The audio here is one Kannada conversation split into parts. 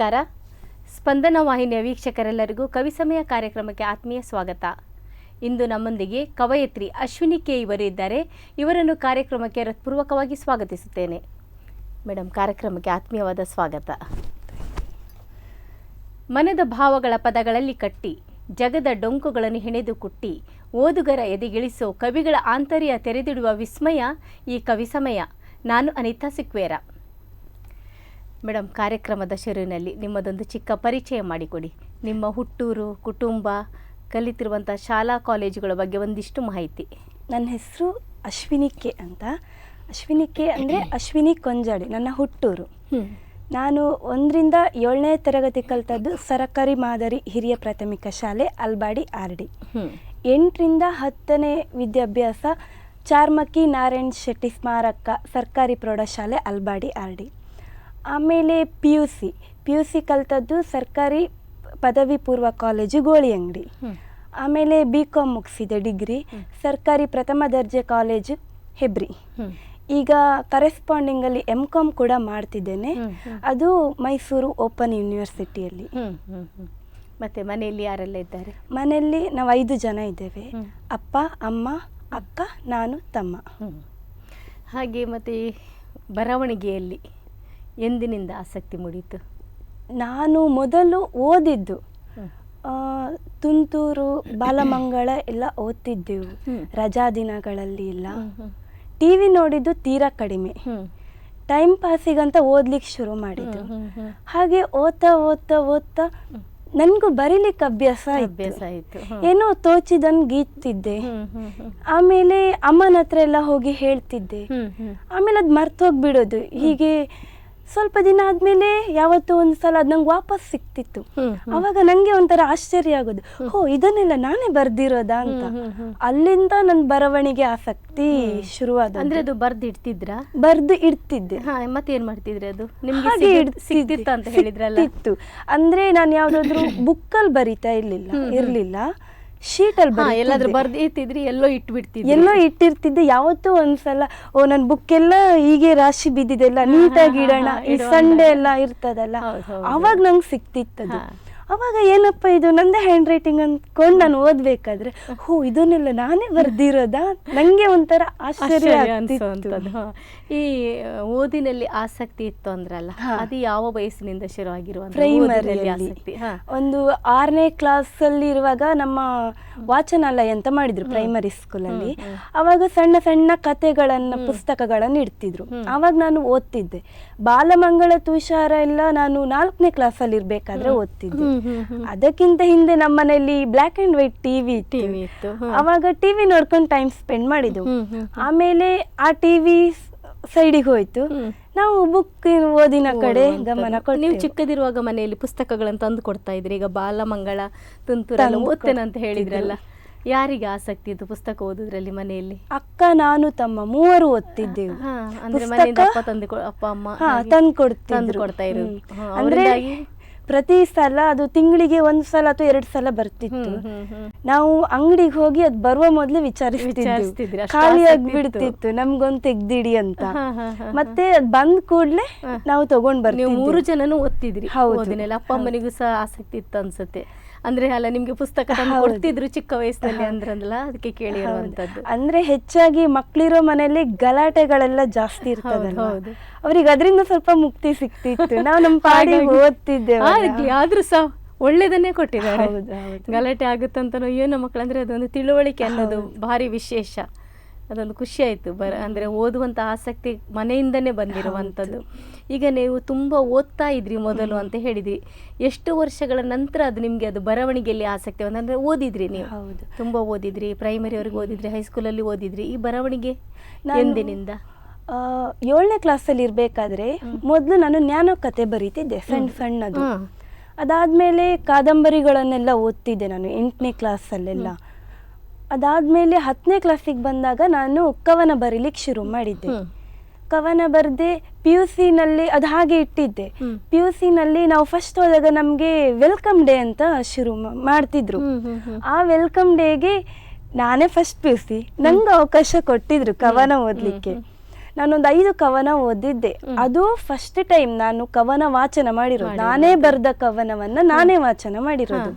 ನಮಸ್ಕಾರ. ಸ್ಪಂದನ ವಾಹಿನಿಯ ವೀಕ್ಷಕರೆಲ್ಲರಿಗೂ ಕವಿ ಸಮಯ ಕಾರ್ಯಕ್ರಮಕ್ಕೆ ಆತ್ಮೀಯ ಸ್ವಾಗತ. ಇಂದು ನಮ್ಮೊಂದಿಗೆ ಕವಯತ್ರಿ ಅಶ್ವಿನಿ ಕೆ ಇವರು ಇದ್ದಾರೆ. ಇವರನ್ನು ಕಾರ್ಯಕ್ರಮಕ್ಕೆ ಹೃತ್ಪೂರ್ವಕವಾಗಿ ಸ್ವಾಗತಿಸುತ್ತೇನೆ. ಮೇಡಮ್ ಕಾರ್ಯಕ್ರಮಕ್ಕೆ ಆತ್ಮೀಯವಾದ ಸ್ವಾಗತ. ಮನದ ಭಾವಗಳ ಪದಗಳಲ್ಲಿ ಕಟ್ಟಿ, ಜಗದ ಡೊಂಕುಗಳನ್ನು ಹೆಣೆದು ಕುಟ್ಟಿ, ಓದುಗರ ಎದೆಗಿಳಿಸೋ ಕವಿಗಳ ಆಂತರ್ಯ ತೆರೆದಿಡುವ ವಿಸ್ಮಯ ಈ ಕವಿ ಸಮಯ. ನಾನು ಅನಿತಾ ಸಿಕ್ವೇರ. ಮೇಡಮ್ ಕಾರ್ಯಕ್ರಮದ ಶುರುವಿನಲ್ಲಿ ನಿಮ್ಮದೊಂದು ಚಿಕ್ಕ ಪರಿಚಯ ಮಾಡಿಕೊಡಿ. ನಿಮ್ಮ ಹುಟ್ಟೂರು ಕುಟುಂಬ ಕಲಿತಿರುವಂಥ ಶಾಲಾ ಕಾಲೇಜುಗಳ ಬಗ್ಗೆ ಒಂದಿಷ್ಟು ಮಾಹಿತಿ. ನನ್ನ ಹೆಸರು ಅಶ್ವಿನಿ ಕೆ ಅಂತ. ಅಶ್ವಿನಿ ಕೆ ಅಂದರೆ ಅಶ್ವಿನಿ ಕೊಂಜಾಡಿ ನನ್ನ ಹುಟ್ಟೂರು. ನಾನು ಒಂದರಿಂದ ಏಳನೇ ತರಗತಿ ಕಲಿತದ್ದು ಸರಕಾರಿ ಮಾದರಿ ಹಿರಿಯ ಪ್ರಾಥಮಿಕ ಶಾಲೆ ಅಲ್ಬಾಡಿ ಆರ್ ಡಿ. ಎಂಟರಿಂದ ಹತ್ತನೇ ವಿದ್ಯಾಭ್ಯಾಸ ಚಾರ್ಮಕ್ಕಿ ನಾರಾಯಣ್ ಶೆಟ್ಟಿ ಸ್ಮಾರಕ ಸರ್ಕಾರಿ ಪ್ರೌಢಶಾಲೆ ಅಲ್ಬಾಡಿ ಆರ್ ಡಿ. ಆಮೇಲೆ P U C P U C ಕಲಿತದ್ದು ಸರ್ಕಾರಿ ಪದವಿ ಪೂರ್ವ ಕಾಲೇಜು ಗೋಳಿ ಅಂಗಡಿ. ಆಮೇಲೆ ಬಿ ಕಾಮ್ ಮುಗಿಸಿದೆ ಡಿಗ್ರಿ ಸರ್ಕಾರಿ ಪ್ರಥಮ ದರ್ಜೆ ಕಾಲೇಜು ಹೆಬ್ರಿ ಈಗ ಕರೆಸ್ಪಾಂಡಿಂಗಲ್ಲಿ ಎಂ ಕಾಮ್ ಕೂಡ ಮಾಡ್ತಿದ್ದೇನೆ. ಅದು ಮೈಸೂರು ಓಪನ್ ಯೂನಿವರ್ಸಿಟಿಯಲ್ಲಿ ಮತ್ತೆ ಮನೆಯಲ್ಲಿ ಯಾರೆಲ್ಲ ಇದ್ದಾರೆ? ಮನೆಯಲ್ಲಿ ನಾವು ಐದು ಜನ ಇದ್ದೇವೆ. ಅಪ್ಪ ಅಮ್ಮ ಅಕ್ಕ ನಾನು ತಮ್ಮ. ಹಾಗೆ ಮತ್ತೆ ಬರವಣಿಗೆಯಲ್ಲಿ ಎಂದಿನಿಂದ ಆಸಕ್ತಿ ಮೂಡಿತು? ನಾನು ಮೊದಲು ಓದಿದ್ದು. ತುಂತೂರು ಬಾಲಮಂಗಳ ಎಲ್ಲ ಓದ್ತಿದ್ದೆವು. ರಜಾ ದಿನಗಳಲ್ಲಿ ಎಲ್ಲ. ಟಿ ವಿ ನೋಡಿದ್ದು ತೀರಾ ಕಡಿಮೆ. ಟೈಮ್ ಪಾಸಿಗಂತ ಓದ್ಲಿಕ್ಕೆ ಶುರು ಮಾಡಿದ್ದು. ಹಾಗೆ ಓದ್ತಾ ಓದ್ತಾ ಓದ್ತಾ ನನಗೂ ಬರೀಲಿಕ್ಕೆ ಅಭ್ಯಾಸ ಅಭ್ಯಾಸ ಆಯ್ತು ಏನೋ ತೋಚಿದನ್ ಗೀತಿದ್ದೆ. ಆಮೇಲೆ ಅಮ್ಮನ ಹತ್ರ ಎಲ್ಲ ಹೋಗಿ ಹೇಳ್ತಿದ್ದೆ. ಆಮೇಲೆ ಅದು ಮರ್ತೋಗ್ಬಿಡೋದು ಹೀಗೆ ಸ್ವಲ್ಪ ದಿನ ಆದ್ಮೇಲೆ ಯಾವತ್ತೋ ಒಂದ್ಸಲ ಅದು ನಂಗೆ ವಾಪಸ್ ಸಿಕ್ತಿತ್ತು. ಅವಾಗ ನಂಗೆ ಒಂಥರ ಆಶ್ಚರ್ಯ ಆಗೋದು. ಹೋ ಇದನ್ನೆಲ್ಲ ನಾನೇ ಬರ್ದಿರೋದಾ ಅಂತ. ಅಲ್ಲಿಂದ ನನ್ನ ಬರವಣಿಗೆ ಆಸಕ್ತಿ ಶುರುವಾದ ಅಂದ್ರೆ ಅದು ಬರ್ದಿಡ್ತಿದ್ರಾ ಬರ್ದು ಇಡ್ತಿದ್ದೆ. ಮತ್ತೆ ಏನ್ ಮಾಡ್ತಿದ್ರೆ ಅದು? ನಿಮ್ಗೆ ಸಿಗ್ತಿತ್ತು. ಅಂತ ಹೇಳಿದ್ರಲ್ಲ? ಸಿಕ್ತಿತ್ತು. ಅಂದ್ರೆ ನಾನು ಯಾವ್ದಾದ್ರು ಬುಕ್ಕಲ್ಲಿ ಬರಿತಾ ಇರ್ಲಿಲ್ಲ ಇರ್ಲಿಲ್ಲ. ಶೀಟಲ್ಲಿ ಬರ ಎಲ್ಲಾದ್ರೂ ಬರೀ ಬರ್ದು ಎಲ್ಲೋ ಇಟ್ಬಿಡ್ತಿದ್ವಿ ಎಲ್ಲೋ ಇಟ್ಟಿರ್ತಿದ್ದೆ ಯಾವತ್ತೂ ಒಂದ್ಸಲ ಓ ನನ್ನ ಬುಕ್ ಎಲ್ಲ ಹೀಗೆ ರಾಶಿ ಬಿದ್ದಿದೆಲ್ಲ ನೀಟಾಗಿ ಇಡೋಣ ಈ ಸಂಡೆ. ಎಲ್ಲ ಇರ್ತದಲ್ಲ. ಅವಾಗ ನಂಗೆ ಸಿಕ್ತಿತ್ತದು. ಅವಾಗ ಏನಪ್ಪ ಇದು? ನಂದೇ ಹ್ಯಾಂಡ್ ರೈಟಿಂಗ್ ಅಂದ್ಕೊಂಡು ನಾನು ಓದ್ಬೇಕಾದ್ರೆ ಹೋ ಇದನ್ನೆಲ್ಲ ನಾನೇ ಬರ್ದಿರೋದಾ? ನಂಗೆ ಒಂಥರ ಆಶ್ಚರ್ಯ ಈ ಓದಿನಲ್ಲಿ ಆಸಕ್ತಿ ಇತ್ತು ಅಂದ್ರಲ್ಲ ಅದು ಯಾವ ವಯಸ್ಸಿನಿಂದ ಶುರು ಆಗಿರುವಂತ ಪ್ರೈಮರಿಯಲ್ಲಿ ಆಸಕ್ತಿ ಒಂದು ಆರನೇ ಕ್ಲಾಸಲ್ಲಿ ಇರುವಾಗ ನಮ್ಮ ವಾಚನಾಲಯ ಅಂತ ಮಾಡಿದ್ರು ಪ್ರೈಮರಿ ಸ್ಕೂಲ್ ಅಲ್ಲಿ. ಅವಾಗ ಸಣ್ಣ ಸಣ್ಣ ಕಥೆಗಳನ್ನ ಪುಸ್ತಕಗಳನ್ನ ಇಡ್ತಿದ್ರು. ಅವಾಗ ನಾನು ಓದ್ತಿದ್ದೆ. ಬಾಲಮಂಗಳ ತುಷಾರ ಎಲ್ಲ ನಾನು ನಾಲ್ಕನೇ ಕ್ಲಾಸಲ್ಲಿ ಇರ್ಬೇಕಾದ್ರೆ ಓದ್ತಿದ್ದೆ. ಅದಕ್ಕಿಂತ ಹಿಂದೆ ನಮ್ಮ black and white TV TV ಇತ್ತು. ಅವಾಗ ಟಿವಿ ನೋಡ್ಕೊಂಡು ಟೈಮ್ ಸ್ಪೆಂಡ್ ಹ್ಮ್, ಆಮೇಲೆ ಆ ಟಿವಿ ಸೈಡಿಗೆ ಹೋಯ್ತು. ನಾವು ಬುಕ್ ಓದಿನ ಕಡೆ ಗಮನ ಗಮನ ನೀವು ಚಿಕ್ಕದಿರುವಾಗ ಮನೆಯಲ್ಲಿ ಪುಸ್ತಕಗಳನ್ನು ತಂದು ಕೊಡ್ತಾ ಇದ್ರಿ. ಈಗ ಬಾಲಮಂಗಳ ತುಂತುರೆಲ್ಲ ಓದ್ತೇನೆ ಅಂತ ಹೇಳಿದ್ರಲ್ಲ. ಯಾರಿಗೆ ಆಸಕ್ತಿ ಇತ್ತು ಪುಸ್ತಕ ಓದೋದ್ರಲ್ಲಿ ಮನೆಯಲ್ಲಿ? ಅಕ್ಕ ನಾನು ತಮ್ಮ ಮೂವರು ಓದ್ತಿದ್ದೆವು. ಅಂದ್ರೆ ಮನೆಯಿಂದ ಅಪ್ಪ ತಂದು ಅಪ್ಪ ಅಮ್ಮ ತಂದು ಕೊಡ್ತಾ ಇರೋದು. ಅಂದ್ರೆ ಪ್ರತಿ ಸಲ ಅದು ತಿಂಗಳಿಗೆ ಒಂದು ಸಲ ಅಥವಾ ಎರಡು ಸಲ ಬರ್ತಿತ್ತು. ನಾವು ಅಂಗಡಿಗೆ ಹೋಗಿ ಅದು ಬರುವ ಮೊದಲೇ ವಿಚಾರಿಸ್ತಿದ್ವಿ. ಖಾಲಿಯಾಗಿ ಬಿಡ್ತಿತ್ತು ನಮ್ಗೊಂದ್ ತೆಗ್ದಿಡಿ ಅಂತ. ಮತ್ತೆ ಅದ್ ಬಂದ್ ಕೂಡ್ಲೆ ನಾವು ತಗೊಂಡ್ ಬರ್ತೀವಿ ಮೂರು ಜನನು ಓದ್ತಿದ್ರಿ ಹೌದು. ಅಪ್ಪ ಅಮ್ಮನಿಗೂ ಸಹ ಆಸಕ್ತಿ ಇತ್ತು ಅನ್ಸುತ್ತೆ. ಅಂದ್ರೆ ಅಲ್ಲ ನಿಮ್ಗೆ ಪುಸ್ತಕ. ಕೊಡ್ತಿದ್ರು ಚಿಕ್ಕ ವಯಸ್ಸಿನಲ್ಲಿ ಅಂದ್ರಲ್ಲ ಅದಕ್ಕೆ ಕೇಳಿರುವಂತದ್ದು ಅಂದ್ರೆ ಹೆಚ್ಚಾಗಿ ಮಕ್ಳಿರೋ ಮನೆಯಲ್ಲಿ ಗಲಾಟೆಗಳೆಲ್ಲ ಜಾಸ್ತಿ ಇರ್ತದೆ. ಅವ್ರಿಗೆ ಅದರಿಂದ ಸ್ವಲ್ಪ ಮುಕ್ತಿ ಸಿಕ್ತಿತ್ತು. ನಾವು ನಮ್ಮ ಪಾಡಿ ಓದ್ತಿದ್ದೇವೆ ಆದ್ರೂ ಸಹ ಒಳ್ಳೇದನ್ನೇ ಕೊಟ್ಟಿದ್ದಾರೆ. ಗಲಾಟೆ ಆಗುತ್ತಂತ ಏನೋ ಮಕ್ಕಳಂದ್ರೆ ಅದೊಂದು ತಿಳುವಳಿಕೆ ಅನ್ನೋದು ಭಾರಿ ವಿಶೇಷ. ಅದೊಂದು ಖುಷಿ ಆಯ್ತು. ಬರ ಅಂದರೆ ಓದುವಂಥ ಆಸಕ್ತಿ ಮನೆಯಿಂದನೇ ಬಂದಿರುವಂಥದ್ದು. ಈಗ ನೀವು ತುಂಬ ಓದ್ತಾ ಇದ್ರಿ ಮೊದಲು ಅಂತ ಹೇಳಿದ್ರಿ. ಎಷ್ಟು ವರ್ಷಗಳ ನಂತರ ಅದು ನಿಮಗೆ ಅದು ಬರವಣಿಗೆಯಲ್ಲಿ ಆಸಕ್ತಿ ಅಂದರೆ ಓದಿದ್ರಿ ನೀವು? ಹೌದು. ತುಂಬಾ ಓದಿದ್ರಿ ಪ್ರೈಮರಿಯವರೆಗೆ ಓದಿದ್ರಿ ಹೈಸ್ಕೂಲಲ್ಲಿ ಓದಿದ್ರಿ. ಈ ಬರವಣಿಗೆ ಎಂದಿನಿಂದ? ಏಳನೇ ಕ್ಲಾಸಲ್ಲಿ ಇರಬೇಕಾದ್ರೆ ಮೊದಲು ನಾನು ಜ್ಞಾನ ಕತೆ ಬರೀತಿದ್ದೆ ಸಣ್ಣ ಸಣ್ಣದು. ಅದಾದ್ಮೇಲೆ ಕಾದಂಬರಿಗಳನ್ನೆಲ್ಲ ಓದ್ತಿದ್ದೆ ನಾನು ಎಂಟನೇ ಕ್ಲಾಸಲ್ಲೆಲ್ಲ ಅದಾದ್ಮೇಲೆ ಹತ್ತನೇ ಕ್ಲಾಸಿಗೆ ಬಂದಾಗ ನಾನು ಕವನ ಬರೀಲಿಕ್ಕೆ ಶುರು ಮಾಡಿದ್ದೆ. ಕವನ ಬರೆದೆ ಪಿ ಯು ಸಿನಲ್ಲಿ ಅದು ಹಾಗೆ ಇಟ್ಟಿದ್ದೆ. ಪಿ ಯು ಸಿನಲ್ಲಿ ನಾವು ಫಸ್ಟ್ ಹೋದಾಗ ನಮಗೆ ವೆಲ್ಕಮ್ ಡೇ ಅಂತ ಶುರು ಮಾಡ್ತಿದ್ರು. ಆ ವೆಲ್ಕಮ್ ಡೇಗೆ ನಾನೇ ಫಸ್ಟ್ ಪಿ ಯು ಸಿ ನಂಗೆ ಅವಕಾಶ ಕೊಟ್ಟಿದ್ರು ಕವನ ಓದಲಿಕ್ಕೆ. ನಾನೊಂದು ಐದು ಕವನ ಓದಿದ್ದೆ. ಅದು ಫಸ್ಟ್ ಟೈಮ್ ನಾನು ಕವನ ವಾಚನ ಮಾಡಿರೋದು. ನಾನೇ ಬರೆದ ಕವನವನ್ನ ನಾನೇ ವಾಚನ ಮಾಡಿರೋದು.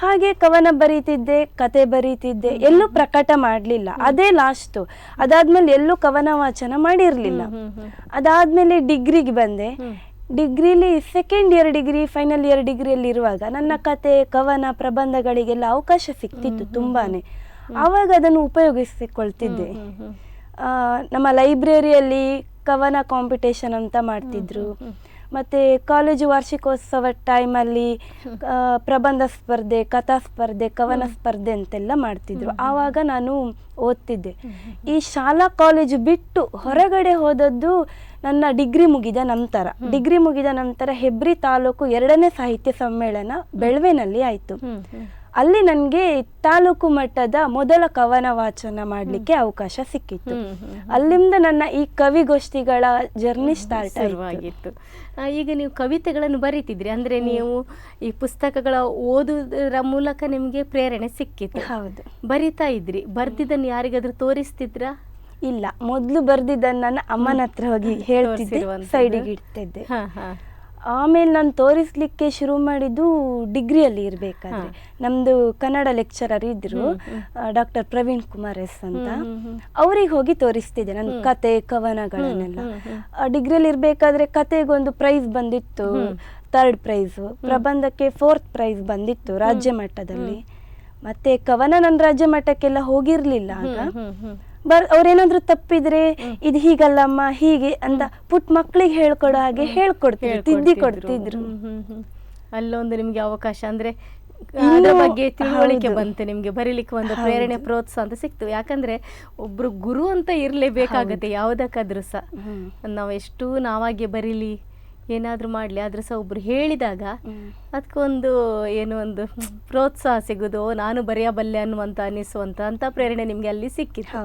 ಹಾಗೆ ಕವನ ಬರೀತಿದ್ದೆ ಕತೆ ಬರೀತಿದ್ದೆ ಎಲ್ಲೂ ಪ್ರಕಟ ಮಾಡಲಿಲ್ಲ. ಅದೇ ಲಾಸ್ಟು ಅದಾದ್ಮೇಲೆ ಎಲ್ಲೂ ಕವನ ವಾಚನ ಮಾಡಿರಲಿಲ್ಲ. ಅದಾದ್ಮೇಲೆ ಡಿಗ್ರಿಗೆ ಬಂದೆ. ಡಿಗ್ರಿಲಿ second year degree final year ಡಿಗ್ರಿಯಲ್ಲಿ ಇರುವಾಗ ನನ್ನ ಕತೆ ಕವನ ಪ್ರಬಂಧಗಳಿಗೆಲ್ಲ ಅವಕಾಶ ಸಿಕ್ತಿತ್ತು ತುಂಬಾನೇ. ಆವಾಗ ಅದನ್ನು ಉಪಯೋಗಿಸಿಕೊಳ್ತಿದ್ದೆ. ನಮ್ಮ ಲೈಬ್ರರಿಯಲ್ಲಿ ಕವನ ಕಾಂಪಿಟೇಷನ್ ಅಂತ ಮಾಡ್ತಿದ್ರು. ಮತ್ತೆ ಕಾಲೇಜು ವಾರ್ಷಿಕೋತ್ಸವ ಟೈಮಲ್ಲಿ ಪ್ರಬಂಧ ಸ್ಪರ್ಧೆ ಕಥಾ ಸ್ಪರ್ಧೆ ಕವನ ಸ್ಪರ್ಧೆ ಅಂತೆಲ್ಲ ಮಾಡ್ತಿದ್ರು. ಆವಾಗ ನಾನು ಓದ್ತಿದ್ದೆ. ಈ ಶಾಲಾ ಕಾಲೇಜು ಬಿಟ್ಟು ಹೊರಗಡೆ ಹೋದದ್ದು ನನ್ನ ಡಿಗ್ರಿ ಮುಗಿದ ನಂತರ. ಡಿಗ್ರಿ ಮುಗಿದ ನಂತರ ಹೆಬ್ರಿ ತಾಲೂಕು ಎರಡನೇ ಸಾಹಿತ್ಯ ಸಮ್ಮೇಳನ ಬೆಳವೆನಲ್ಲಿ ಆಯಿತು. ಅಲ್ಲಿ ನನಗೆ ತಾಲೂಕು ಮಟ್ಟದ ಮೊದಲ ಕವನ ವಾಚನ ಮಾಡಲಿಕ್ಕೆ ಅವಕಾಶ ಸಿಕ್ಕಿತ್ತು. ಅಲ್ಲಿಂದ ನನ್ನ ಈ ಕವಿಗೋಷ್ಠಿಗಳ ಜರ್ನಿ ಸ್ಟಾರ್ಟ್ ಆಗಿತ್ತು ಈಗ ನೀವು ಕವಿತೆಗಳನ್ನು ಬರೀತಿದ್ರಿ ಅಂದ್ರೆ ನೀವು ಈ ಪುಸ್ತಕಗಳ ಓದುವುದರ ಮೂಲಕ ನಿಮಗೆ ಪ್ರೇರಣೆ ಸಿಕ್ಕಿತ್ತು. ಹೌದು. ಬರಿತಾ ಇದ್ರಿ ಬರ್ದಿದ್ದನ್ನು ಯಾರಿಗಾದ್ರೂ ತೋರಿಸ್ತಿದ್ರಾ? ಇಲ್ಲ ಮೊದಲು ಬರ್ದಿದ್ದನ್ನು ನನ್ನ ಅಮ್ಮನ ಹತ್ರ ಹೋಗಿ ಹೇಳ್ತಿದ್ದೆ. ಸೈಡಿಗೆ ಇಡ್ತಿದ್ದೆ. ಆಮೇಲೆ ನಾನು ತೋರಿಸ್ಲಿಕ್ಕೆ ಶುರು ಮಾಡಿದ್ದು ಡಿಗ್ರಿಯಲ್ಲಿ ಇರಬೇಕಾದ್ರೆ. ನಮ್ದು ಕನ್ನಡ ಲೆಕ್ಚರರ್ ಇದ್ರು ಡಾಕ್ಟರ್ ಪ್ರವೀಣ್ ಕುಮಾರ್ ಎಸ್ ಅಂತ. ಅವ್ರಿಗೆ ಹೋಗಿ ತೋರಿಸ್ತಿದ್ದೆ ನನ್ನ ಕತೆ ಕವನಗಳನ್ನೆಲ್ಲ. ಡಿಗ್ರಿಯಲ್ಲಿ ಇರಬೇಕಾದ್ರೆ ಕತೆಗೊಂದು ಪ್ರೈಸ್ ಬಂದಿತ್ತು. ಥರ್ಡ್ ಪ್ರೈಸ್ ಪ್ರಬಂಧಕ್ಕೆ ಫೋರ್ತ್ ಪ್ರೈಸ್ ಬಂದಿತ್ತು ರಾಜ್ಯ ಮಟ್ಟದಲ್ಲಿ. ಮತ್ತೆ ಕವನ ನನ್ನ ರಾಜ್ಯ ಮಟ್ಟಕ್ಕೆಲ್ಲ ಹೋಗಿರ್ಲಿಲ್ಲ ಆಗ. ಬರ್ ಅವ್ರೇನಾದ್ರೂ ತಪ್ಪಿದ್ರೆ ಇದು ಹೀಗಲ್ಲಮ್ಮ ಹೀಗೆ ಅಂತ ಪುಟ್ ಮಕ್ಳಿಗೆ ಹೇಳ್ಕೊಡೋ ಹಾಗೆ ಹೇಳ್ಕೊಡ್ತೀವಿ ತಿದ್ದಿ ಕೊಡ್ತಿದ್ರು. ಹ್ಮ್, ಹ್ಮ್, ಹ್ಮ್. ಅಲ್ಲೊಂದು ನಿಮ್ಗೆ ಅವಕಾಶ ಅಂದ್ರೆ ಅದರ ಬಗ್ಗೆ ತಿಳುವಳಿಕೆ. ಬಂತು ನಿಮ್ಗೆ ಬರೀಲಿಕ್ಕೆ ಒಂದು ಪ್ರೇರಣೆ ಪ್ರೋತ್ಸಾಹ ಅಂತ ಸಿಕ್ತು ಯಾಕಂದ್ರೆ ಒಬ್ರು ಗುರು ಅಂತ ಇರ್ಲೇಬೇಕಾಗತ್ತೆ ಯಾವುದಕ್ಕಾದ್ರೂ ಸಹ. ನಾವೆಷ್ಟು ನಾವು ಎಷ್ಟು ನಾವಾಗೆ ಬರೀಲಿ ಏನಾದ್ರೂ ಮಾಡಲಿ ಆದರೆ ಸಹ ಒಬ್ರು ಹೇಳಿದಾಗ. ಅದಕ್ಕೊಂದು ಏನು ಒಂದು ಪ್ರೋತ್ಸಾಹ ಸಿಗೋದು ನಾನು ಬರೆಯಬಲ್ಲೆ ಅನ್ನುವಂತ ಅನಿಸುವಂತ ಅಂತ ಪ್ರೇರಣೆ ನಿಮಗೆ ಅಲ್ಲಿ ಸಿಕ್ಕಿತ್ತು.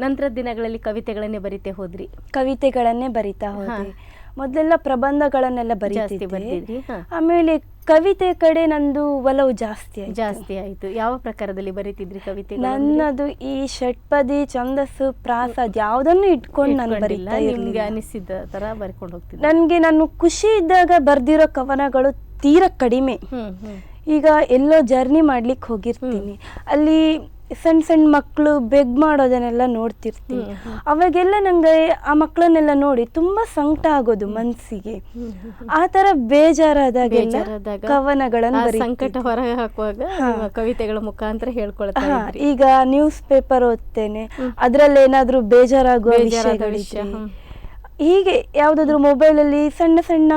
ನಂತರ ದಿನಗಳಲ್ಲಿ ಕವಿತೆಗಳನ್ನೇ ಬರಿತೆ ಹೋದ್ರಿ? ಕವಿತೆಗಳನ್ನೇ ಬರಿತಾ ಹೋದ್ರಿ ಮೊದಲೆಲ್ಲ ಪ್ರಬಂಧಗಳನ್ನೆಲ್ಲ ಬರೀತಿ ಬರೀತಿದ್ದೆ ಆಮೇಲೆ ಕವಿತೆ ಕಡೆ ನಂದು ಒಲವು ಜಾಸ್ತಿ ಆಯ್ತು. ಜಾಸ್ತಿ ಆಯಿತು. ಯಾವ ಪ್ರಕಾರದಲ್ಲಿ ಬರೀತಿದ್ರಿ ಕವಿತೆ ನನ್ನದು ಈ ಷಟ್ಪದಿ ಛಂದಸ್ಸು ಪ್ರಾಸ ಯಾವುದನ್ನು ಇಟ್ಕೊಂಡು ನಾನು ಬರೀತಾ ನಿಮ್ಗೆ ಅನಿಸಿದ ತರ ಬರ್ಕೊಂಡು ಹೋಗ್ತೀನಿ ನನಗೆ ನಾನು ಖುಷಿ ಇದ್ದಾಗ ಬರ್ದಿರೋ ಕವನಗಳು ತೀರಾ ಕಡಿಮೆ. ಈಗ ಎಲ್ಲೋ ಜರ್ನಿ ಮಾಡ್ಲಿಕ್ಕೆ ಹೋಗಿರ್ತೀನಿ. ಅಲ್ಲಿ ಸಣ್ಣ ಸಣ್ಣ ಮಕ್ಕಳು ಬೆಗ್ ಮಾಡೋದನ್ನೆಲ್ಲ ನೋಡ್ತಿರ್ತೀನಿ. ಅವಾಗೆಲ್ಲ ನಂಗೆ ಆ ಮಕ್ಕಳನ್ನೆಲ್ಲ ನೋಡಿ ತುಂಬಾ ಸಂಕಟ ಆಗೋದು ಹ್ಮ್, ಆ ತರ ಬೇಜಾರಾದಾಗೆಲ್ಲ ಬೇಜಾರಾದಾಗ ಕವನಗಳನ್ನು ಸಂಕಟ ಹೊರಗೆ ಹಾಕುವಾಗ ಕವಿತೆಗಳ ಮುಖಾಂತರ ಹೇಳ್ಕೊಳ್ತಾ ಈಗ ನ್ಯೂಸ್ ಪೇಪರ್ ಓದ್ತೇನೆ. ಅದ್ರಲ್ಲಿ ಏನಾದ್ರೂ ಬೇಜಾರಾಗುವ ವಿಷಯ, ಹೀಗೆ ಯಾವ್ದಾದ್ರು ಮೊಬೈಲ್ ಅಲ್ಲಿ ಸಣ್ಣ ಸಣ್ಣ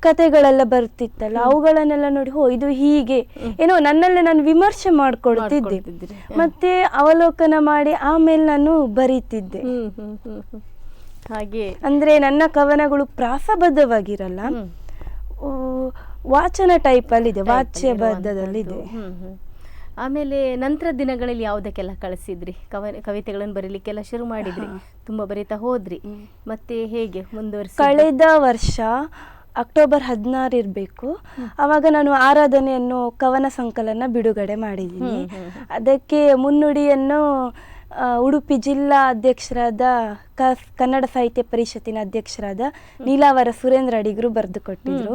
ಕತೆಗಳೆಲ್ಲ ಬರ್ತಿತ್ತಲ್ಲ ಅವುಗಳನ್ನೆಲ್ಲ ನೋಡಿ ಹೋ ಇದು ಹೀಗೆ. ಏನೋ ನನ್ನಲ್ಲೇ ನಾನು ವಿಮರ್ಶೆ ಮಾಡ್ಕೊಳ್ತಿದ್ದೆ. ಮತ್ತೆ ಅವಲೋಕನ ಮಾಡಿ ಆಮೇಲೆ ನಾನು ಬರೀತಿದ್ದೆ. ಹಾಗೆ. ಅಂದ್ರೆ ನನ್ನ ಕವನಗಳು ಪ್ರಾಸಬದ್ಧವಾಗಿರಲ್ಲ. ವಾಚನ ಟೈಪ್ ಅಲ್ಲಿ ಇದೆ ವಾಚ್ಯ ಹ್ಮ್ ಹ್ಮ್. ಆಮೇಲೆ ನಂತರ ದಿನಗಳಲ್ಲಿ ಯಾವುದಕ್ಕೆಲ್ಲ ಕಳಿಸಿದ್ರಿ? ಕವ ಕವಿತೆಗಳನ್ನು ಬರೀಲಿಕ್ಕೆಲ್ಲ ಶುರು ಮಾಡಿದ್ರಿ? ತುಂಬಾ ಬರೀತಾ ಹೋದ್ರಿ. ಮತ್ತೆ ಹೇಗೆ ಮುಂದುವರಿಸಿ ಕಳೆದ ವರ್ಷ ಅಕ್ಟೋಬರ್ ಹದಿನಾರು ಇರಬೇಕು. ಆವಾಗ ನಾನು ಆರಾಧನೆ ಅನ್ನೋ ಕವನ ಸಂಕಲನ ಬಿಡುಗಡೆ ಮಾಡಿದ್ದೀನಿ. ಅದಕ್ಕೆ ಮುನ್ನುಡಿಯನ್ನು ಉಡುಪಿ ಜಿಲ್ಲಾ ಅಧ್ಯಕ್ಷರಾದ ಕ ಕನ್ನಡ ಸಾಹಿತ್ಯ ಪರಿಷತ್ತಿನ ಅಧ್ಯಕ್ಷರಾದ ನೀಲಾವರ ಸುರೇಂದ್ರ ಅಡಿಗರು ಬರೆದು ಕೊಟ್ಟಿದ್ರು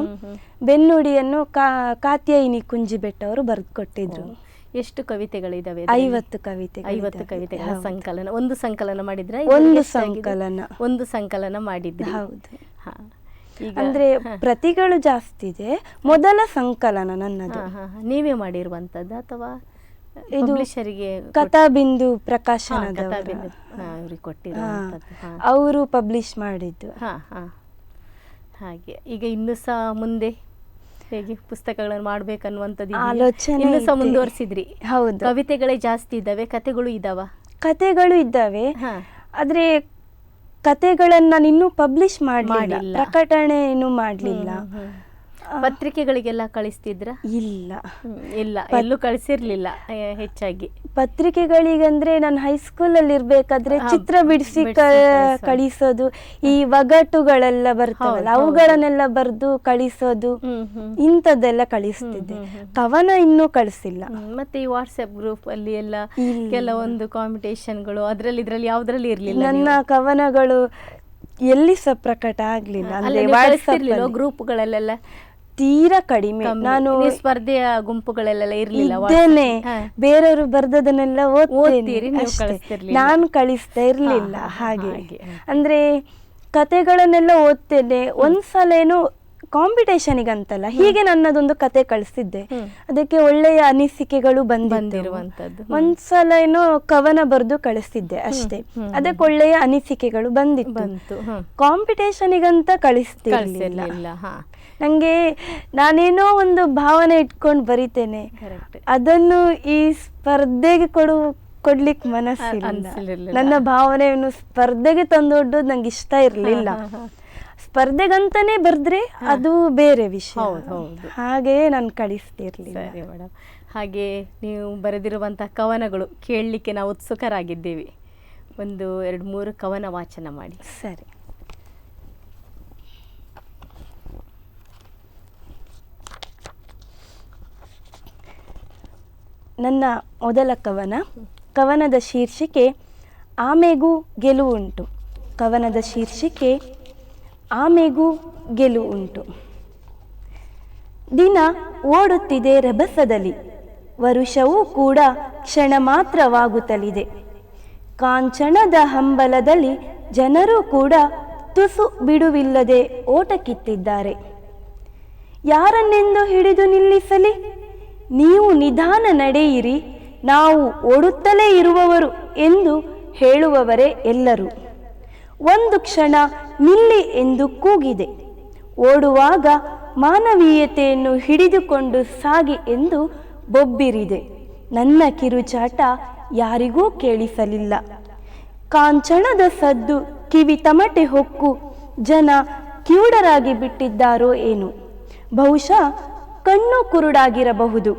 ಬೆನ್ನುಡಿಯನ್ನು ಕಾ ಕಾತ್ಯಾಯಿನಿ ಕುಂಜಿಬೆಟ್ಟ ಅವರು ಬರೆದು ಕೊಟ್ಟಿದ್ರು ಎಷ್ಟು ಕವಿತೆಗಳಿದಾವೆ? ಐವತ್ತು ಕವಿತೆ ಐವತ್ತು ಕವಿತೆ. ಸಂಕಲನ. ಒಂದು ಸಂಕಲನ ಮಾಡಿದ್ರೆ? ಒಂದು ಸಂಕಲನ. ಒಂದು ಸಂಕಲನ ಮಾಡಿದ್ರೆ. ಹೌದು. ಅಂದ್ರೆ ಪ್ರತಿಗಳು ಜಾಸ್ತಿ ಇದೆ. ಮೊದಲ ಸಂಕಲನ ನನ್ನದು. ನೀವೇ ಮಾಡಿರುವಂತದ್ದು ಅಥವಾ ಇದು ಕಥಾಬಿಂದು ಪ್ರಕಾಶನದ ಅವರು ಪಬ್ಲಿಷ್ ಮಾಡಿದ್ದು. ಹಾ ಹಾ. ಹಾಗೆ. ಈಗ ಇನ್ನು ಸಹ ಮುಂದೆ ಹೇಗೆ ಪುಸ್ತಕಗಳನ್ನು ಮಾಡ್ಬೇಕನ್ನುವಂಥದ್ದು? ಆಲೋಚನೆ ಇನ್ನು ಸಹ ಮುಂದುವರಿಸಿದ್ರಿ. ಹೌದು. ಕವಿತೆಗಳೇ ಜಾಸ್ತಿ ಇದ್ದಾವೆ ಕತೆಗಳು ಇದಾವ ಕತೆಗಳು ಇದ್ದಾವೆ. ಆದ್ರೆ ಕತೆಗಳನ್ನ ನಾನು ಇನ್ನೂ ಪಬ್ಲಿಷ್ ಮಾಡಲಿಲ್ಲ ಮಾಡಿಲ್ಲ. ಪ್ರಕಟಣೆ ಏನು ಮಾಡಲಿಲ್ಲ. ಪತ್ರಿಕೆಗಳಿಗೆಲ್ಲ ಕಳಿಸ್ತಿದ್ರ? ಇಲ್ಲ. ಇಲ್ಲ. ಎಲ್ಲೂ ಕಳಿಸಿರ್ಲಿಲ್ಲ ಹೆಚ್ಚಾಗಿ. ಪತ್ರಿಕೆಗಳಿಗಂದ್ರೆ ನಾನು ಹೈಸ್ಕೂಲಲ್ಲಿ ಇರ್ಬೇಕಾದ್ರೆ ಚಿತ್ರ ಬಿಡಿಸಿ ಕಳಿಸೋದು. ಈ ಒಗಟುಗಳೆಲ್ಲ ಬರ್ತಾವಲ್ಲ ಅವುಗಳನ್ನೆಲ್ಲ ಬರೆದು ಕಳಿಸೋದು. ಇಂಥದ್ದೆಲ್ಲ ಕಳಿಸ್ತಿದ್ದೆ. ಕವನ ಇನ್ನೂ ಕಳಿಸಿಲ್ಲ. ಮತ್ತೆ ಈ ವಾಟ್ಸ್ಆಪ್ ಗ್ರೂಪ್ ಅಲ್ಲಿ ಎಲ್ಲ. ಕೆಲವೊಂದು ಕಾಂಪಿಟೇಷನ್ಗಳು ಅದ್ರಲ್ಲಿ ಇದ್ರಲ್ಲಿ ಯಾವ್ದ್ರಲ್ಲಿ ಇರ್ಲಿಲ್ಲ ನನ್ನ ಕವನಗಳು ಎಲ್ಲಿ ಸಹ ಪ್ರಕಟ ಆಗ್ಲಿಲ್ಲ. ಅಂದ್ರೆ ಗ್ರೂಪ್ಗಳಲ್ಲೆಲ್ಲ ತೀರಾ ಕಡಿಮೆ. ನಾನು ಸ್ಪರ್ಧೆಯ ಗುಂಪುಗಳಲ್ಲೆಲ್ಲ ಇರ್ಲಿಲ್ಲ. ಬೇರೆಯವರು ಬರ್ದದನ್ನೆಲ್ಲ ಕಳಿಸ್ತಿರ್ಲಿಲ್ಲ. ನಾನು ಕಳಿಸ್ತಾ ಇರ್ಲಿಲ್ಲ. ಹಾಗೆ. ಅಂದ್ರೆ ಕತೆಗಳನ್ನೆಲ್ಲ ಓದ್ತೇನೆ. ಒಂದ್ಸಲ ಏನೋ ಕಾಂಪಿಟೇಷನಿಗಂತಲ್ಲ ಹೀಗೆ ನನ್ನದೊಂದು ಕತೆ ಕಳಿಸಿದ್ದೆ ಅದಕ್ಕೆ ಒಳ್ಳೆಯ ಅನಿಸಿಕೆಗಳು ಬಂದಿರುವಂತದ್ದು ಒಂದ್ಸಲ ಏನೋ ಕವನ ಬರೆದು ಕಳಿಸ್ತಿದ್ದೆ ಅಷ್ಟೇ. ಅದಕ್ಕೆ ಒಳ್ಳೆಯ ಅನಿಸಿಕೆಗಳು ಬಂದಿತ್ತು. ಕಾಂಪಿಟೇಷನಿಗಂತ ಕಳಿಸ್ತಿರ್ಲಿಲ್ಲ. ಕಳಿಸಿರ್ಲಿಲ್ಲ ಹಾ ನಂಗೆ ನಾನೇನೋ ಒಂದು ಭಾವನೆ ಇಟ್ಕೊಂಡು ಬರಿತೇನೆ. ಅದನ್ನು ಈ ಸ್ಪರ್ಧೆಗೆ ಕೊಡು ಕೊಡ್ಲಿಕ್ಕೆ ಮನಸ್ಸಿಲ್ಲ. ನನ್ನ ಭಾವನೆಯನ್ನು ಸ್ಪರ್ಧೆಗೆ ತಂದೊಡ್ಡೋದು ನಂಗೆ ಇಷ್ಟ ಇರಲಿಲ್ಲ. ಸ್ಪರ್ಧೆಗಂತಾನೆ ಬರ್ದ್ರೆ ಅದು ಬೇರೆ ವಿಷಯ. ಹಾಗೆಯೇ ನಾನು ಕಳಿಸ್ತಿರ್ಲಿಲ್ಲ. ಮೇಡಮ್ ಹಾಗೆ ನೀವು ಬರೆದಿರುವಂತಹ ಕವನಗಳು ಕೇಳಲಿಕ್ಕೆ ನಾವು ಉತ್ಸುಕರಾಗಿದ್ದೇವೆ. ಒಂದು ಎರಡು ಮೂರು ಕವನ ವಾಚನ ಮಾಡಿ. ಸರಿ. ನನ್ನ ಮೊದಲ ಕವನ. ಕವನದ ಶೀರ್ಷಿಕೆ, ಆಮೆಗೂ ಗೆಲುವುಂಟು. ಕವನದ ಶೀರ್ಷಿಕೆ, ಆಮೆಗೂ ಗೆಲುವು ಉಂಟು ದಿನ ಓಡುತ್ತಿದೆ ರಭಸದಲ್ಲಿ. ವರುಷವೂ ಕೂಡ ಕ್ಷಣ ಮಾತ್ರವಾಗುತ್ತಲಿದೆ. ಕಾಂಚನದ ಹಂಬಲದಲ್ಲಿ ಜನರು ಕೂಡ ತುಸು ಬಿಡುವಿಲ್ಲದೆ ಓಟಕ್ಕಿತ್ತಿದ್ದಾರೆ ಯಾರನ್ನೆಂದು ಹಿಡಿದು ನಿಲ್ಲಿಸಲಿ? ನೀವು ನಿಧಾನ ನಡೆಯಿರಿ, ನಾವು ಓಡುತ್ತಲೇ ಇರುವವರು ಎಂದು ಹೇಳುವವರೇ ಎಲ್ಲರೂ. ಒಂದು ಕ್ಷಣ ನಿಲ್ಲಿ ಎಂದು ಕೂಗಿದೆ. ಓಡುವಾಗ ಮಾನವೀಯತೆಯನ್ನು ಹಿಡಿದುಕೊಂಡು ಸಾಗಿ ಎಂದು ಬೊಬ್ಬಿರಿದೆ. ನನ್ನ ಕಿರುಚಾಟ ಯಾರಿಗೂ ಕೇಳಿಸಲಿಲ್ಲ. ಕಾಂಚಣದ ಸದ್ದು ಕಿವಿ ತಮಟೆ ಹೊಕ್ಕು ಜನ ಕಿವುಡರಾಗಿ ಬಿಟ್ಟಿದ್ದಾರೋ ಏನು? ಬಹುಶಃ ಕಣ್ಣು ಕುರುಡಾಗಿರಬಹುದು.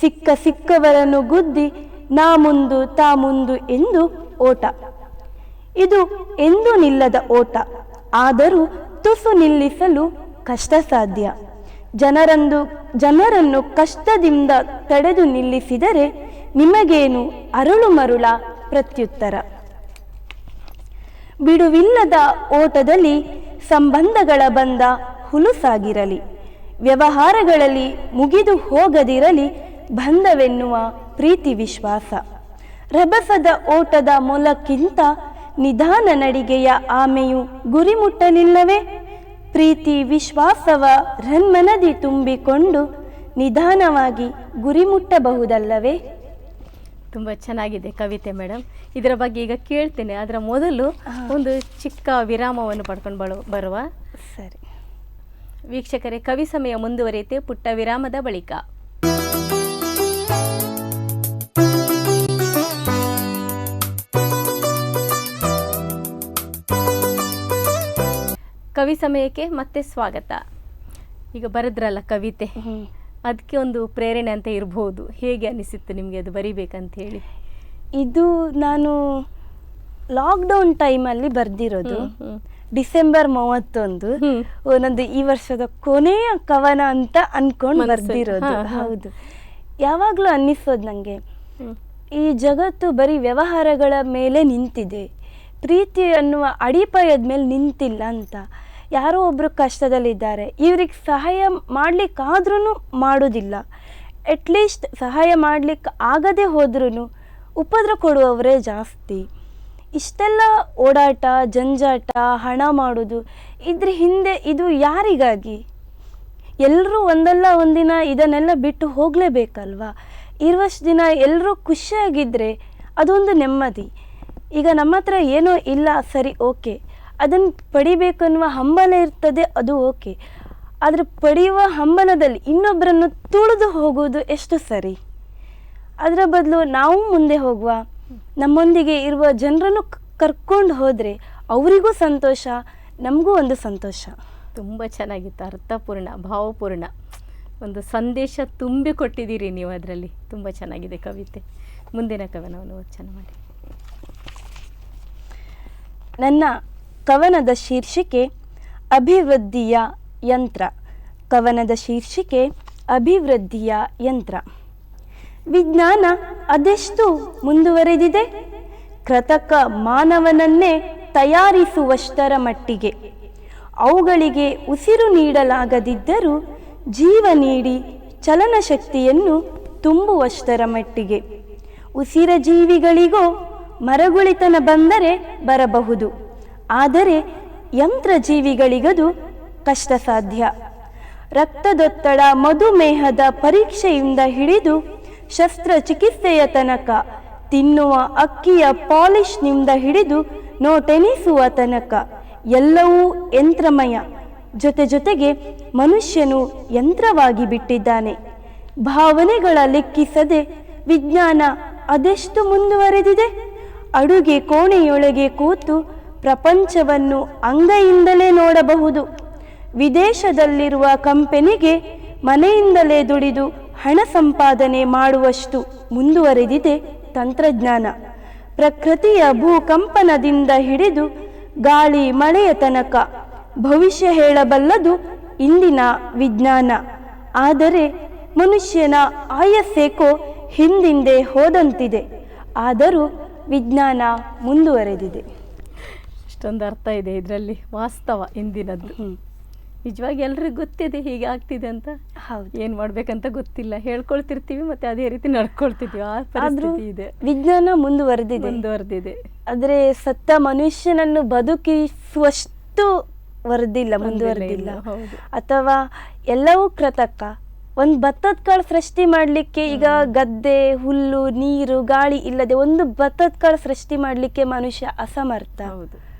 ಸಿಕ್ಕ ಸಿಕ್ಕವರನ್ನು ಗುದ್ದಿ, ನಾ ಮುಂದು, ತಾ ಮುಂದು ಎಂದು ಓಟ. ಇದು ಎಂದೂ ನಿಲ್ಲದ ಓಟ. ಆದರೂ ತುಸು ನಿಲ್ಲಿಸಲು ಕಷ್ಟ ಸಾಧ್ಯ ಜನರಂದು, ಜನರನ್ನು ಕಷ್ಟದಿಂದ ತಡೆದು ನಿಲ್ಲಿಸಿದರೆ ನಿಮಗೇನು ಅರುಳು ಮರುಳ ಪ್ರತ್ಯುತ್ತರ. ಬಿಡುವಿಲ್ಲದ ಓಟದಲ್ಲಿ ಸಂಬಂಧಗಳ ಬಂದ ಹುಲುಸಾಗಿರಲಿ. ವ್ಯವಹಾರಗಳಲ್ಲಿ ಮುಗಿದು ಹೋಗದಿರಲಿ ಬಂಧವೆನ್ನುವ ಪ್ರೀತಿ ವಿಶ್ವಾಸ. ರಭಸದ ಓಟದ ಮೊಲಕ್ಕಿಂತ ನಿಧಾನ ನಡಿಗೆಯ ಆಮೆಯು ಗುರಿ ಮುಟ್ಟಲಿಲ್ಲವೇ ಪ್ರೀತಿ ವಿಶ್ವಾಸವ ರನ್ಮನದಿ ತುಂಬಿಕೊಂಡು ನಿಧಾನವಾಗಿ ಗುರಿ ಮುಟ್ಟಬಹುದಲ್ಲವೇ ತುಂಬ ಚೆನ್ನಾಗಿದೆ ಕವಿತೆ ಮೇಡಮ್ ಇದರ ಬಗ್ಗೆ ಈಗ ಕೇಳ್ತೇನೆ. ಅದರ ಮೊದಲು ಒಂದು ಚಿಕ್ಕ ವಿರಾಮವನ್ನು ಪಡ್ಕೊಂಡು ಬರುವ. ಸರಿ. ವೀಕ್ಷಕರೇ ಕವಿ ಸಮಯ ಮುಂದುವರಿಯುತ್ತೆ. ಪುಟ್ಟ ವಿರಾಮದ ಬಳಿಕ. ಕವಿ ಸಮಯಕ್ಕೆ ಮತ್ತೆ ಸ್ವಾಗತ. ಈಗ ಬರೆದ್ರಲ್ಲ ಕವಿತೆ. ಅದಕ್ಕೆ ಒಂದು ಪ್ರೇರಣೆ ಅಂತ ಇರ್ಬೋದು. ಹೇಗೆ ಅನಿಸಿತ್ತು ನಿಮಗೆ ಅದು ಬರಿಬೇಕಂತ ಹೇಳಿ. ಇದು ನಾನು ಲಾಕ್ಡೌನ್ ಟೈಮಲ್ಲಿ ಬರೆದಿರೋದು. ಡಿಸೆಂಬರ್ ಮೂವತ್ತೊಂದು. ನಂದು ಈ ವರ್ಷದ ಕೊನೆಯ ಕವನ ಅಂತ ಅನ್ಕೊಂಡು. ಬರ್ದಿರೋದು. ಹೌದು. ಯಾವಾಗಲೂ ಅನ್ನಿಸೋದು ನನಗೆ ಈ ಜಗತ್ತು ಬರೀ ವ್ಯವಹಾರಗಳ ಮೇಲೆ ನಿಂತಿದೆ. ಪ್ರೀತಿ ಅನ್ನುವ ಅಡಿಪಾಯದ ಮೇಲೆ ನಿಂತಿಲ್ಲ ಅಂತ. ಯಾರೋ ಒಬ್ಬರು ಕಷ್ಟದಲ್ಲಿದ್ದಾರೆ. ಇವ್ರಿಗೆ ಸಹಾಯ ಮಾಡ್ಲಿಕ್ಕಾದ್ರೂ ಮಾಡೋದಿಲ್ಲ. ಅಟ್ಲೀಸ್ಟ್ ಸಹಾಯ ಮಾಡ್ಲಿಕ್ಕೆ ಆಗದೆ ಹೋದ್ರೂ ಉಪದ್ರ ಕೊಡುವವರೇ ಜಾಸ್ತಿ. ಇಷ್ಟೆಲ್ಲ ಓಡಾಟ, ಜಂಜಾಟ, ಹಣ ಮಾಡೋದು, ಇದ್ರ ಹಿಂದೆ ಇದು ಯಾರಿಗಾಗಿ? ಎಲ್ಲರೂ ಒಂದಲ್ಲ ಒಂದಿನ ಇದನ್ನೆಲ್ಲ ಬಿಟ್ಟು ಹೋಗಲೇಬೇಕಲ್ವಾ? ಇರುವಷ್ಟು ದಿನ ಎಲ್ಲರೂ ಖುಷಿಯಾಗಿದ್ದರೆ ಅದೊಂದು ನೆಮ್ಮದಿ. ಈಗ ನಮ್ಮ ಹತ್ರ ಏನೋ ಇಲ್ಲ, ಸರಿ, ಓಕೆ. ಅದನ್ನು ಪಡಿಬೇಕು ಅನ್ನುವ ಹಂಬಲ ಇರ್ತದೆ, ಅದು ಓಕೆ. ಆದರೆ ಪಡೆಯುವ ಹಂಬಲದಲ್ಲಿ ಇನ್ನೊಬ್ಬರನ್ನು ತುಳಿದು ಹೋಗುವುದು ಎಷ್ಟು ಸರಿ? ಅದರ ಬದಲು ನಾವು ಮುಂದೆ ಹೋಗುವ. ನಮ್ಮೊಂದಿಗೆ ಇರುವ ಜನರನ್ನು ಕರ್ಕೊಂಡು ಹೋದರೆ ಅವರಿಗೂ ಸಂತೋಷ ನಮಗೂ ಒಂದು ಸಂತೋಷ. ತುಂಬ ಚೆನ್ನಾಗಿತ್ತು ಅರ್ಥಪೂರ್ಣ ಭಾವಪೂರ್ಣ. ಒಂದು ಸಂದೇಶ ತುಂಬಿ ಕೊಟ್ಟಿದ್ದೀರಿ ನೀವು ಅದರಲ್ಲಿ. ತುಂಬ ಚೆನ್ನಾಗಿದೆ ಕವಿತೆ. ಮುಂದಿನ ಕವನವನ್ನು ವಚನ ಮಾಡಿ. ನನ್ನ ಕವನದ ಶೀರ್ಷಿಕೆ ಅಭಿವೃದ್ಧಿಯ ಯಂತ್ರ. ಕವನದ ಶೀರ್ಷಿಕೆ ಅಭಿವೃದ್ಧಿಯ ಯಂತ್ರ. ವಿಜ್ಞಾನ ಅದೆಷ್ಟು ಮುಂದುವರೆದಿದೆ? ಕೃತಕ ಮಾನವನನ್ನೇ ತಯಾರಿಸುವಷ್ಟರ ಮಟ್ಟಿಗೆ. ಅವುಗಳಿಗೆ ಉಸಿರು ನೀಡಲಾಗದಿದ್ದರೂ ಜೀವ ನೀಡಿ ಚಲನಶಕ್ತಿಯನ್ನು ತುಂಬುವಷ್ಟರ ಮಟ್ಟಿಗೆ. ಉಸಿರ ಜೀವಿಗಳಿಗೋ ಮರಗುಳಿತನ ಬಂದರೆ ಬರಬಹುದು. ಆದರೆ ಯಂತ್ರಜೀವಿಗಳಿಗದು ಕಷ್ಟ ಸಾಧ್ಯ ರಕ್ತದೊತ್ತಡ ಮಧುಮೇಹದ ಪರೀಕ್ಷೆಯಿಂದ ಹಿಡಿದು ಶಸ್ತ್ರಚಿಕಿತ್ಸೆಯ ತನಕ. ತಿನ್ನುವ ಅಕ್ಕಿಯ ಪಾಲಿಶ್ನಿಂದ ಹಿಡಿದು ನೋಟೆನಿಸುವ ತನಕ. ಎಲ್ಲವೂ ಯಂತ್ರಮಯ. ಜೊತೆ ಜೊತೆಗೆ ಮನುಷ್ಯನು ಯಂತ್ರವಾಗಿ ಬಿಟ್ಟಿದ್ದಾನೆ. ಭಾವನೆಗಳ ಲೆಕ್ಕಿಸದೆ ವಿಜ್ಞಾನ ಅದೆಷ್ಟು ಮುಂದುವರೆದಿದೆ? ಅಡುಗೆ ಕೋಣೆಯೊಳಗೆ ಕೂತು ಪ್ರಪಂಚವನ್ನು ಅಂಗೈಯಿಂದಲೇ ನೋಡಬಹುದು. ವಿದೇಶದಲ್ಲಿರುವ ಕಂಪೆನಿಗೆ ಮನೆಯಿಂದಲೇ ದುಡಿದು ಹಣ ಸಂಪಾದನೆ ಮಾಡುವಷ್ಟು ಮುಂದುವರೆದಿದೆ ತಂತ್ರಜ್ಞಾನ. ಪ್ರಕೃತಿಯ ಭೂಕಂಪನದಿಂದ ಹಿಡಿದು ಗಾಳಿ ಮಳೆಯ ತನಕ ಭವಿಷ್ಯ ಹೇಳಬಲ್ಲದು ಇಂದಿನ ವಿಜ್ಞಾನ. ಆದರೆ ಮನುಷ್ಯನ ಆಯಸ್ಸೇಕೋ ಹಿಂದಿಂದೆ ಹೋದಂತಿದೆ. ಆದರೂ ವಿಜ್ಞಾನ ಮುಂದುವರೆದಿದೆ. ಇಷ್ಟೊಂದು ಅರ್ಥ ಇದೆ ಇದರಲ್ಲಿ ವಾಸ್ತವ ಇಂದಿನದ್ದು. ನಿಜವಾಗಿ ಎಲ್ರಿಗೂ ಗೊತ್ತಿದೆ ಹೀಗೆ ಆಗ್ತಿದೆ ಅಂತ. ಹೌದು. ಏನು ಮಾಡ್ಬೇಕಂತ ಗೊತ್ತಿಲ್ಲ. ಹೇಳ್ಕೊಳ್ತಿರ್ತೀವಿ ಮತ್ತೆ ಅದೇ ರೀತಿ ನಡ್ಕೊಳ್ತಿದ್ವಿ. ಆ ಪರಿಸ್ಥಿತಿ ಇದೆ. ವಿಜ್ಞಾನ ಮುಂದುವರೆದಿದೆ. ಮುಂದುವರೆದಿದೆ. ಆದರೆ ಸತ್ತ ಮನುಷ್ಯನನ್ನು ಬದುಕಿಸುವಷ್ಟು ವರದಿಲ್ಲ ಮುಂದುವರೆದಿಲ್ಲ. ಅಥವಾ ಎಲ್ಲವೂ ಕೃತಕ. ಒಂದು ಭತ್ತದ ಕಾಳು ಸೃಷ್ಟಿ ಮಾಡಲಿಕ್ಕೆ ಈಗ ಗದ್ದೆ ಹುಲ್ಲು ನೀರು ಗಾಳಿ ಇಲ್ಲದೆ ಒಂದು ಭತ್ತದ ಕಾಳು ಸೃಷ್ಟಿ ಮಾಡಲಿಕ್ಕೆ ಮನುಷ್ಯ ಅಸಮರ್ಥ. ಹೌದು.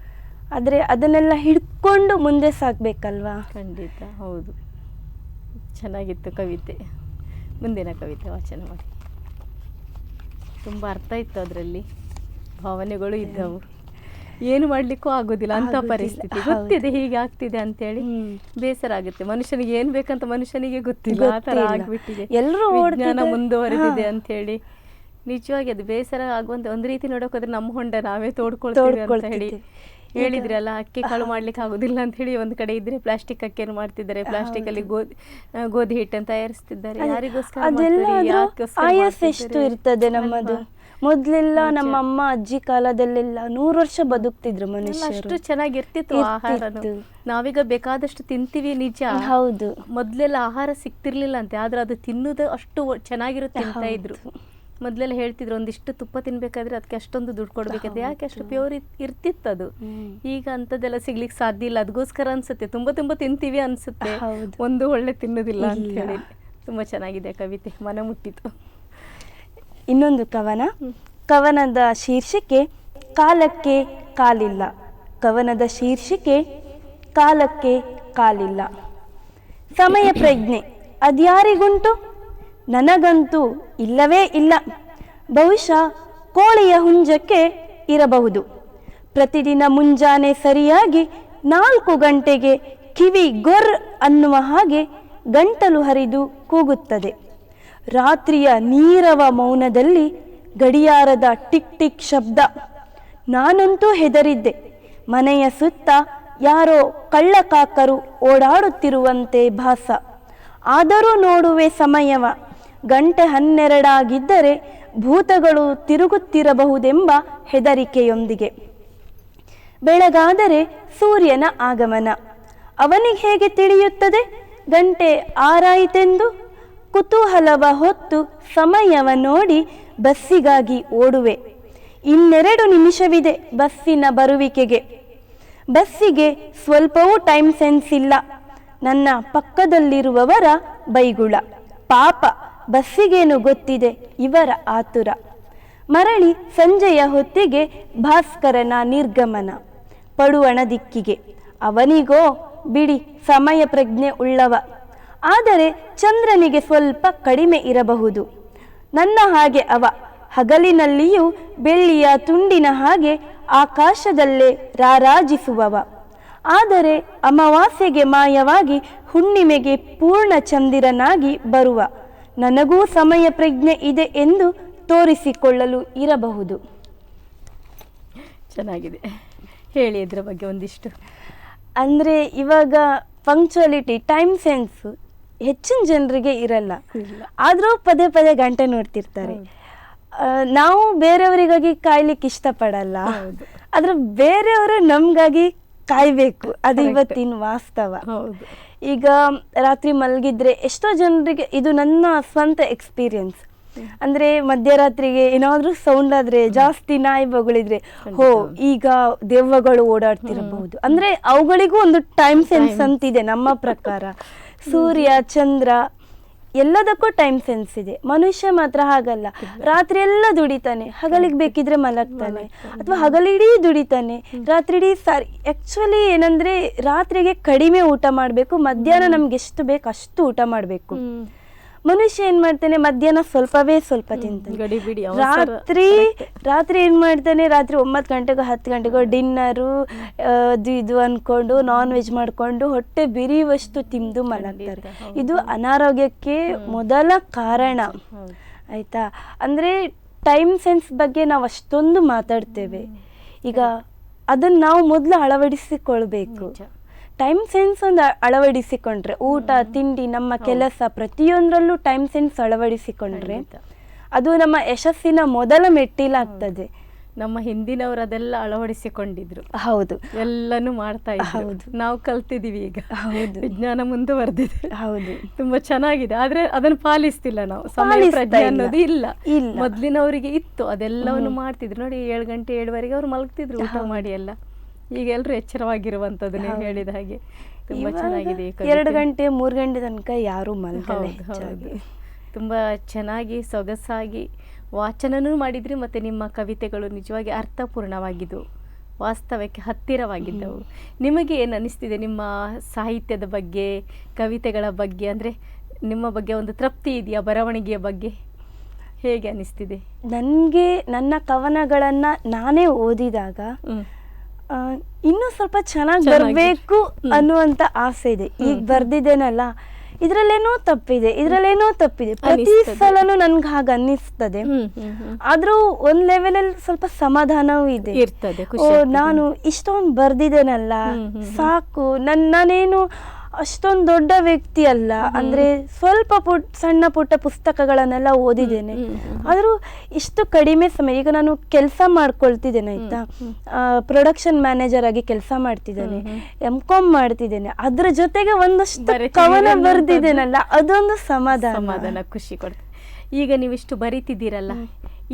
ಆದರೆ ಅದನ್ನೆಲ್ಲ ಹಿಡ್ಕೊಂಡು ಮುಂದೆ ಸಾಗಬೇಕಲ್ವಾ ಖಂಡಿತ ಹೌದು. ಚೆನ್ನಾಗಿತ್ತು ಕವಿತೆ. ಮುಂದಿನ ಕವಿತೆ ವಾಚನ ಮಾಡಿ. ತುಂಬ ಅರ್ಥ ಇತ್ತು ಅದರಲ್ಲಿ. ಭಾವನೆಗಳು ಇದ್ದವು. ಏನು ಮಾಡ್ಲಿಕ್ಕೂ ಆಗೋದಿಲ್ಲ ಅಂತ ಪರಿಸ್ಥಿತಿ. ಗೊತ್ತಿದೆ ಹೀಗೆ ಆಗ್ತಿದೆ ಅಂತೇಳಿ ಹೇಳಿ ಬೇಸರ ಆಗುತ್ತೆ. ಮನುಷ್ಯನಿಗೆ ಏನು ಬೇಕಂತ ಮನುಷ್ಯನಿಗೆ ಗೊತ್ತಿಲ್ಲ. ಆ ಥರ ಆಗಿಬಿಟ್ಟಿದೆ. ಎಲ್ಲರೂ ವಿಜ್ಞಾನ ಓಡ್ತಿದ್ದಾರೆ. ಮುಂದುವರೆದಿದೆ ಅಂಥೇಳಿ ಅಂತೇಳಿ. ನಿಜವಾಗಿ ಅದು ಬೇಸರ ಆಗುವಂತ ಒಂದು ರೀತಿ ನೋಡೋಕೋದ್ರೆ ನಮ್ಮ ಹೊಂಡ ನಾವೇ ತೋಡ್ಕೊಳ್ತೀವಿ ಅಂತ ಹೇಳಿ ತೋಡ್ಕೊಳ್ತಿದ್ದೀವಿ. ಹೇಳಿದ್ರಿ ಅಲ್ಲ ಅಕ್ಕಿ ಕಾಳು ಮಾಡ್ಲಿಕ್ಕೆ ಆಗುದಿಲ್ಲ ಅಂತ ಹೇಳಿ ಒಂದ್ ಕಡೆ ಇದ್ರೆ ಪ್ಲಾಸ್ಟಿಕ್ ಅಕ್ಕಿಯನ್ನು ಮಾಡ್ತಿದ್ದಾರೆ? ಪ್ಲಾಸ್ಟಿಕ್ ಅಲ್ಲಿ ಗೋಧಿ ಹಿಟ್ಟು ಗೋಧಿ ಹಿಟ್ಟನ್ನು ತಯಾರಿಸ್ತಿದ್ದಾರೆ. ಯಾರಿಗೋಸ್ಕರ ಎಷ್ಟು ಇರ್ತದೆ ನಮ್ಮದು? ಮೊದ್ಲೆಲ್ಲ ನಮ್ಮ ಅಮ್ಮ ಅಜ್ಜಿ ಕಾಲದಲ್ಲೆಲ್ಲ ನೂರು ವರ್ಷ ಬದುಕ್ತಿದ್ರು ಮನುಷ್ಯ ಅಷ್ಟು ಚೆನ್ನಾಗಿರ್ತಿತ್ತು ಆಹಾರನು. ಇರ್ತಿತ್ತು. ನಾವೀಗ ಬೇಕಾದಷ್ಟು ತಿಂತೀವಿ ನಿಜ. ಹೌದು. ಮೊದ್ಲೆಲ್ಲ ಆಹಾರ ಸಿಕ್ತಿರ್ಲಿಲ್ಲ ಅಂತೆ ಆದ್ರೆ ಅದು ತಿನ್ನುದು ಅಷ್ಟು ಚೆನ್ನಾಗಿರುತ್ತೆ ಅಂತ ತಿಂತಾ ಇದ್ರು. ಮೊದ್ಲೆಲ್ಲ ಹೇಳ್ತಿದ್ರು ಒಂದಿಷ್ಟು ತುಪ್ಪ ತಿನ್ಬೇಕಾದ್ರೆ ಅದಕ್ಕೆ ಅಷ್ಟೊಂದು ದುಡ್ಡು ಕೊಡ್ಬೇಕಂತ. ಯಾಕೆ ಅಷ್ಟು ಪ್ಯೂರ್ ಇರ್ತಿತ್ತು ಅದು. ಈಗ ಅಂಥದ್ದೆಲ್ಲ ಸಿಗ್ಲಿಕ್ಕೆ ಸಾಧ್ಯ ಇಲ್ಲ. ಅದಕ್ಕೋಸ್ಕರ ಅನ್ಸುತ್ತೆ. ತುಂಬಾ ತುಂಬಾ ತಿಂತೀವಿ ಅನ್ಸುತ್ತೆ. ಒಂದು ಒಳ್ಳೆ ತಿನ್ನೋದಿಲ್ಲ ಅಂತ. ಹೇಳಿ. ತುಂಬಾ ಚೆನ್ನಾಗಿದೆ ಕವಿತೆ. ಮನ ಮುಟ್ಟಿತು. ಇನ್ನೊಂದು ಕವನ. ಕವನದ ಶೀರ್ಷಿಕೆ ಕಾಲಕ್ಕೆ ಕಾಲಿಲ್ಲ. ಕವನದ ಶೀರ್ಷಿಕೆ ಕಾಲಕ್ಕೆ ಕಾಲಿಲ್ಲ. ಸಮಯ ಪ್ರಜ್ಞೆ. ಅದ್ಯಾರಿಗುಂಟು? ನನಗಂತೂ ಇಲ್ಲವೇ ಇಲ್ಲ. ಬಹುಶಃ ಕೋಳಿಯ ಹುಂಜಕ್ಕೆ ಇರಬಹುದು. ಪ್ರತಿದಿನ ಮುಂಜಾನೆ ಸರಿಯಾಗಿ ನಾಲ್ಕು ಗಂಟೆಗೆ ಕಿವಿ ಗೊರ್ ಅನ್ನುವ ಹಾಗೆ ಗಂಟಲು ಹರಿದು ಕೂಗುತ್ತದೆ. ರಾತ್ರಿಯ ನೀರವ ಮೌನದಲ್ಲಿ ಗಡಿಯಾರದ ಟಿಕ್ ಟಿಕ್ ಶಬ್ದ. ನಾನಂತೂ ಹೆದರಿದ್ದೆ. ಮನೆಯ ಸುತ್ತ ಯಾರೋ ಕಳ್ಳಕಾಕರು ಓಡಾಡುತ್ತಿರುವಂತೆ ಭಾಸ. ಆದರೂ ನೋಡುವೆ ಸಮಯವ. ಗಂಟೆ ಹನ್ನೆರಡಾಗಿದ್ದರೆ ಭೂತಗಳು ತಿರುಗುತ್ತಿರಬಹುದೆಂಬ ಹೆದರಿಕೆಯೊಂದಿಗೆ. ಬೆಳಗಾದರೆ ಸೂರ್ಯನ ಆಗಮನ. ಅವನಿಗೆ ಹೇಗೆ ತಿಳಿಯುತ್ತದೆ? ಗಂಟೆ ಆರಾಯಿತೆಂದು ಕುತೂಹಲವ ಹೊತ್ತು ಸಮಯವ ನೋಡಿ ಬಸ್ಸಿಗಾಗಿ ಓಡುವೆ. ಇನ್ನೆರಡು ನಿಮಿಷವಿದೆ ಬಸ್ಸಿನ ಬರುವಿಕೆಗೆ. ಬಸ್ಸಿಗೆ ಸ್ವಲ್ಪವೂ ಟೈಮ್ ಸೆನ್ಸ್ ಇಲ್ಲ. ನನ್ನ ಪಕ್ಕದಲ್ಲಿರುವವರ ಬೈಗುಳ. ಪಾಪ ಬಸ್ಸಿಗೇನು ಗೊತ್ತಿದೆ? ಇವರ ಆತುರ. ಮರಳಿ ಸಂಜೆಯ ಹೊತ್ತಿಗೆ ಭಾಸ್ಕರನ ನಿರ್ಗಮನ. ಪಡುವಣ ದಿಕ್ಕಿಗೆ. ಅವನಿಗೋ, ಬಿಡಿ, ಸಮಯ ಪ್ರಜ್ಞೆ ಉಳ್ಳವ. ಆದರೆ ಚಂದ್ರನಿಗೆ ಸ್ವಲ್ಪ ಕಡಿಮೆ ಇರಬಹುದು. ನನ್ನ ಹಾಗೆ ಅವ. ಹಗಲಿನಲ್ಲಿಯೂ ಬೆಳ್ಳಿಯ ತುಂಡಿನ ಹಾಗೆ ಆಕಾಶದಲ್ಲೇ ರಾರಾಜಿಸುವವ. ಆದರೆ ಅಮಾವಾಸ್ಯೆಗೆ ಮಾಯವಾಗಿ ಹುಣ್ಣಿಮೆಗೆ ಪೂರ್ಣ ಚಂದಿರನಾಗಿ ಬರುವ. ನನಗೂ ಸಮಯ ಪ್ರಜ್ಞೆ ಇದೆ ಎಂದು ತೋರಿಸಿಕೊಳ್ಳಲು ಇರಬಹುದು. ಚೆನ್ನಾಗಿದೆ. ಹೇಳಿ ಇದರ ಬಗ್ಗೆ ಒಂದಿಷ್ಟು. ಅಂದರೆ ಇವಾಗ ಪಂಕ್ಚುಯಾಲಿಟಿ ಟೈಮ್ ಸೆನ್ಸ್ ಹೆಚ್ಚಿನ ಜನರಿಗೆ ಇರಲ್ಲ. ಆದರೂ ಪದೇ ಪದೇ ಗಂಟೆ ನೋಡ್ತಿರ್ತಾರೆ. ನಾವು ಬೇರೆಯವರಿಗಾಗಿ ಕಾಯ್ಲಿಕ್ಕೆ ಇಷ್ಟಪಡಲ್ಲ. ಆದರೆ ಆದ್ರೆ ಬೇರೆಯವರು ನಮ್ಗಾಗಿ ಕಾಯ್ಬೇಕು. ಅದು. ಇವತ್ತಿನ ವಾಸ್ತವ. ಈಗ ರಾತ್ರಿ ಮಲಗಿದ್ರೆ ಎಷ್ಟೋ ಜನರಿಗೆ ಇದು ನನ್ನ ಸ್ವಂತ ಎಕ್ಸ್ಪೀರಿಯನ್ಸ್ ಅಂದ್ರೆ ಮಧ್ಯರಾತ್ರಿಗೆ ಏನಾದ್ರೂ ಸೌಂಡ್ ಆದ್ರೆ ಜಾಸ್ತಿ ನಾಯಿ ಬಗಳಿದ್ರೆ ಹೋ ಈಗ ದೆವ್ವಗಳು ಓಡಾಡ್ತಿರಬಹುದು. ಅಂದ್ರೆ ಅವುಗಳಿಗೂ ಒಂದು ಟೈಮ್ ಸೆನ್ಸ್ ಅಂತಿದೆ ನಮ್ಮ ಪ್ರಕಾರ. ಸೂರ್ಯ ಚಂದ್ರ ಎಲ್ಲದಕ್ಕೂ ಟೈಮ್ ಸೆನ್ಸ್ ಇದೆ. ಮನುಷ್ಯ ಮಾತ್ರ ಹಾಗಲ್ಲ. ರಾತ್ರಿ ಎಲ್ಲ ದುಡಿತಾನೆ. ಹಗಲಿಗೆ ಬೇಕಿದ್ರೆ ಮಲಗ್ತಾನೆ. ಅಥವಾ ಹಗಲಿಡೀ ದುಡಿತಾನೆ. ರಾತ್ರಿ ಇಡೀ ಸಾರಿ ಆ್ಯಕ್ಚುಲಿ ಏನಂದ್ರೆ ರಾತ್ರಿಗೆ ಕಡಿಮೆ ಊಟ ಮಾಡಬೇಕು ಮಧ್ಯಾಹ್ನ ನಮ್ಗೆ ಎಷ್ಟು ಬೇಕು ಅಷ್ಟು ಊಟ ಮಾಡಬೇಕು. ಮನುಷ್ಯ ಏನ್ ಮಾಡ್ತಾನೆ? ಮಧ್ಯಾಹ್ನ ಸ್ವಲ್ಪವೇ ಸ್ವಲ್ಪ ತಿಂತಾನೆ. ರಾತ್ರಿ ರಾತ್ರಿ ಏನ್ ಮಾಡ್ತಾನೆ? ರಾತ್ರಿ ಒಂಬತ್ತು ಗಂಟೆಗೋ ಹತ್ತು ಗಂಟೆಗೋ ಡಿನ್ನರು ಅದು ಇದು ಅನ್ಕೊಂಡು ನಾನ್ ವೆಜ್ ಮಾಡ್ಕೊಂಡು ಹೊಟ್ಟೆ ಬಿರಿಯುವಷ್ಟು ತಿಂದು ಮಲಗ್ತಾರೆ. ಇದು ಅನಾರೋಗ್ಯಕ್ಕೆ ಮೊದಲ ಕಾರಣ. ಆಯ್ತಾ? ಅಂದ್ರೆ ಟೈಮ್ ಸೆನ್ಸ್ ಬಗ್ಗೆ ನಾವು ಅಷ್ಟೊಂದು ಮಾತಾಡ್ತೇವೆ. ಈಗ ಅದನ್ನ ನಾವು ಮೊದಲು ಅಳವಡಿಸಿಕೊಳ್ಬೇಕು. ಟೈಮ್ ಸೆನ್ಸ್ ಒಂದು ಅಳವಡಿಸಿಕೊಂಡ್ರೆ ಊಟ ತಿಂಡಿ ನಮ್ಮ ಕೆಲಸ ಪ್ರತಿಯೊಂದರಲ್ಲೂ ಟೈಮ್ ಸೆನ್ಸ್ ಅಳವಡಿಸಿಕೊಂಡ್ರೆ ಅದು ನಮ್ಮ ಯಶಸ್ಸಿನ ಮೊದಲ ಮೆಟ್ಟಿಲಾಗ್ತದೆ. ನಮ್ಮ ಹಿಂದಿನವರು ಅದೆಲ್ಲ ಅಳವಡಿಸಿಕೊಂಡಿದ್ರು. ಹೌದು. ಎಲ್ಲನೂ ಮಾಡ್ತಾ ಹೌದು. ನಾವು ಕಲ್ತಿದೀವಿ ಈಗ. ಹೌದು. ವಿಜ್ಞಾನ ಮುಂದುವರೆದಿದೆ. ಹೌದು. ತುಂಬಾ ಚೆನ್ನಾಗಿದೆ. ಆದ್ರೆ ಅದನ್ನು ಪಾಲಿಸ್ತಿಲ್ಲ ನಾವು. ಸಮಯ ಅನ್ನೋದು ಇಲ್ಲ. ಮೊದ್ಲಿನವರಿಗೆ ಇತ್ತು. ಅದೆಲ್ಲವನ್ನು ಮಾಡ್ತಿದ್ರು. ನೋಡಿ ಏಳು ಗಂಟೆ ಏಳುವರೆಗೆ ಅವ್ರು ಮಲಗ್ತಿದ್ರು ಊಟ ಮಾಡಿ ಎಲ್ಲ. ಈಗ ಎಲ್ಲರೂ ಎಚ್ಚರವಾಗಿರುವಂತದ್ದು ನೀವು ಹೇಳಿದ ಹಾಗೆ. ತುಂಬಾ ಚೆನ್ನಾಗಿದೆ ಎರಡು ಗಂಟೆ ಮೂರು ಗಂಟೆ ತನಕ ಯಾರು ಮಲಗಲ್ಲ ಹೌದು. ಹೆಚ್ಚಾಗಿ. ತುಂಬಾ ಚೆನ್ನಾಗಿ ಸೊಗಸಾಗಿ ವಾಚನನೂ ಮಾಡಿದ್ರಿ ಮತ್ತೆ ನಿಮ್ಮ ಕವಿತೆಗಳು ನಿಜವಾಗಿ ಅರ್ಥಪೂರ್ಣವಾಗಿದ್ದವು ವಾಸ್ತವಕ್ಕೆ ಹತ್ತಿರವಾಗಿದ್ದವು. ನಿಮಗೆ ಏನು ಅನಿಸ್ತಿದೆ ನಿಮ್ಮ ಸಾಹಿತ್ಯದ ಬಗ್ಗೆ ಕವಿತೆಗಳ ಬಗ್ಗೆ? ಅಂದರೆ ನಿಮ್ಮ ಬಗ್ಗೆ ಒಂದು ತೃಪ್ತಿ ಇದೆಯಾ ಬರವಣಿಗೆಯ ಬಗ್ಗೆ? ಹೇಗೆ ಅನಿಸ್ತಿದೆ? ನನಗೆ ನನ್ನ ಕವನಗಳನ್ನು ನಾನೇ ಓದಿದಾಗ ಇನ್ನೂ ಸ್ವಲ್ಪ ಚೆನ್ನಾಗಿ. ಬರಬೇಕು ಅನ್ನುವಂತ ಆಸೆ ಇದೆ ಈಗ. ಬರ್ದಿದ್ದೇನಲ್ಲ ಇದ್ರಲ್ಲೇನೋ ತಪ್ಪಿದೆ ಇದ್ರಲ್ಲೇನೋ ತಪ್ಪಿದೆ ಪ್ರತಿ. ಸಲನೂ ನನ್ಗೆ ಹಾಗೆ ಅನ್ನಿಸ್ತದೆ. ಆದ್ರೂ ಒಂದ್ ಲೆವೆಲ್ ಅಲ್ಲಿ ಸ್ವಲ್ಪ ಸಮಾಧಾನವೂ ಇದೆ. ನಾನು ಇಷ್ಟೊಂದು ಬರ್ದಿದ್ದೇನಲ್ಲ. ಸಾಕು ನನ್ ನಾನೇನು ಅಷ್ಟೊಂದು ದೊಡ್ಡ ವ್ಯಕ್ತಿ ಅಲ್ಲ. ಅಂದ್ರೆ ಸ್ವಲ್ಪ ಪುಟ್ ಸಣ್ಣ ಪುಟ್ಟ ಪುಸ್ತಕಗಳನ್ನೆಲ್ಲ ಓದಿದ್ದೇನೆ. ಆದ್ರೂ ಇಷ್ಟು ಕಡಿಮೆ ಸಮಯ ಈಗ ನಾನು ಕೆಲಸ ಮಾಡ್ಕೊಳ್ತಿದ್ದೇನೆ ಆಯ್ತಾ? ಪ್ರೊಡಕ್ಷನ್ ಮ್ಯಾನೇಜರ್ ಆಗಿ ಕೆಲಸ ಮಾಡ್ತಿದ್ದೇನೆ. ಎಂ ಕಾಮ್ ಮಾಡ್ತಿದ್ದೇನೆ. ಅದ್ರ ಜೊತೆಗೆ ಒಂದಷ್ಟು ಕವನ. ಬರ್ದಿದ್ದೇನಲ್ಲ ಅದೊಂದು ಸಮಾಧಾನ. ಸಮಾಧಾನ ಖುಷಿ ಕೊಡ್ತದೆ ಈಗ ನೀವಿಷ್ಟು ಬರೀತಿದ್ದೀರಲ್ಲ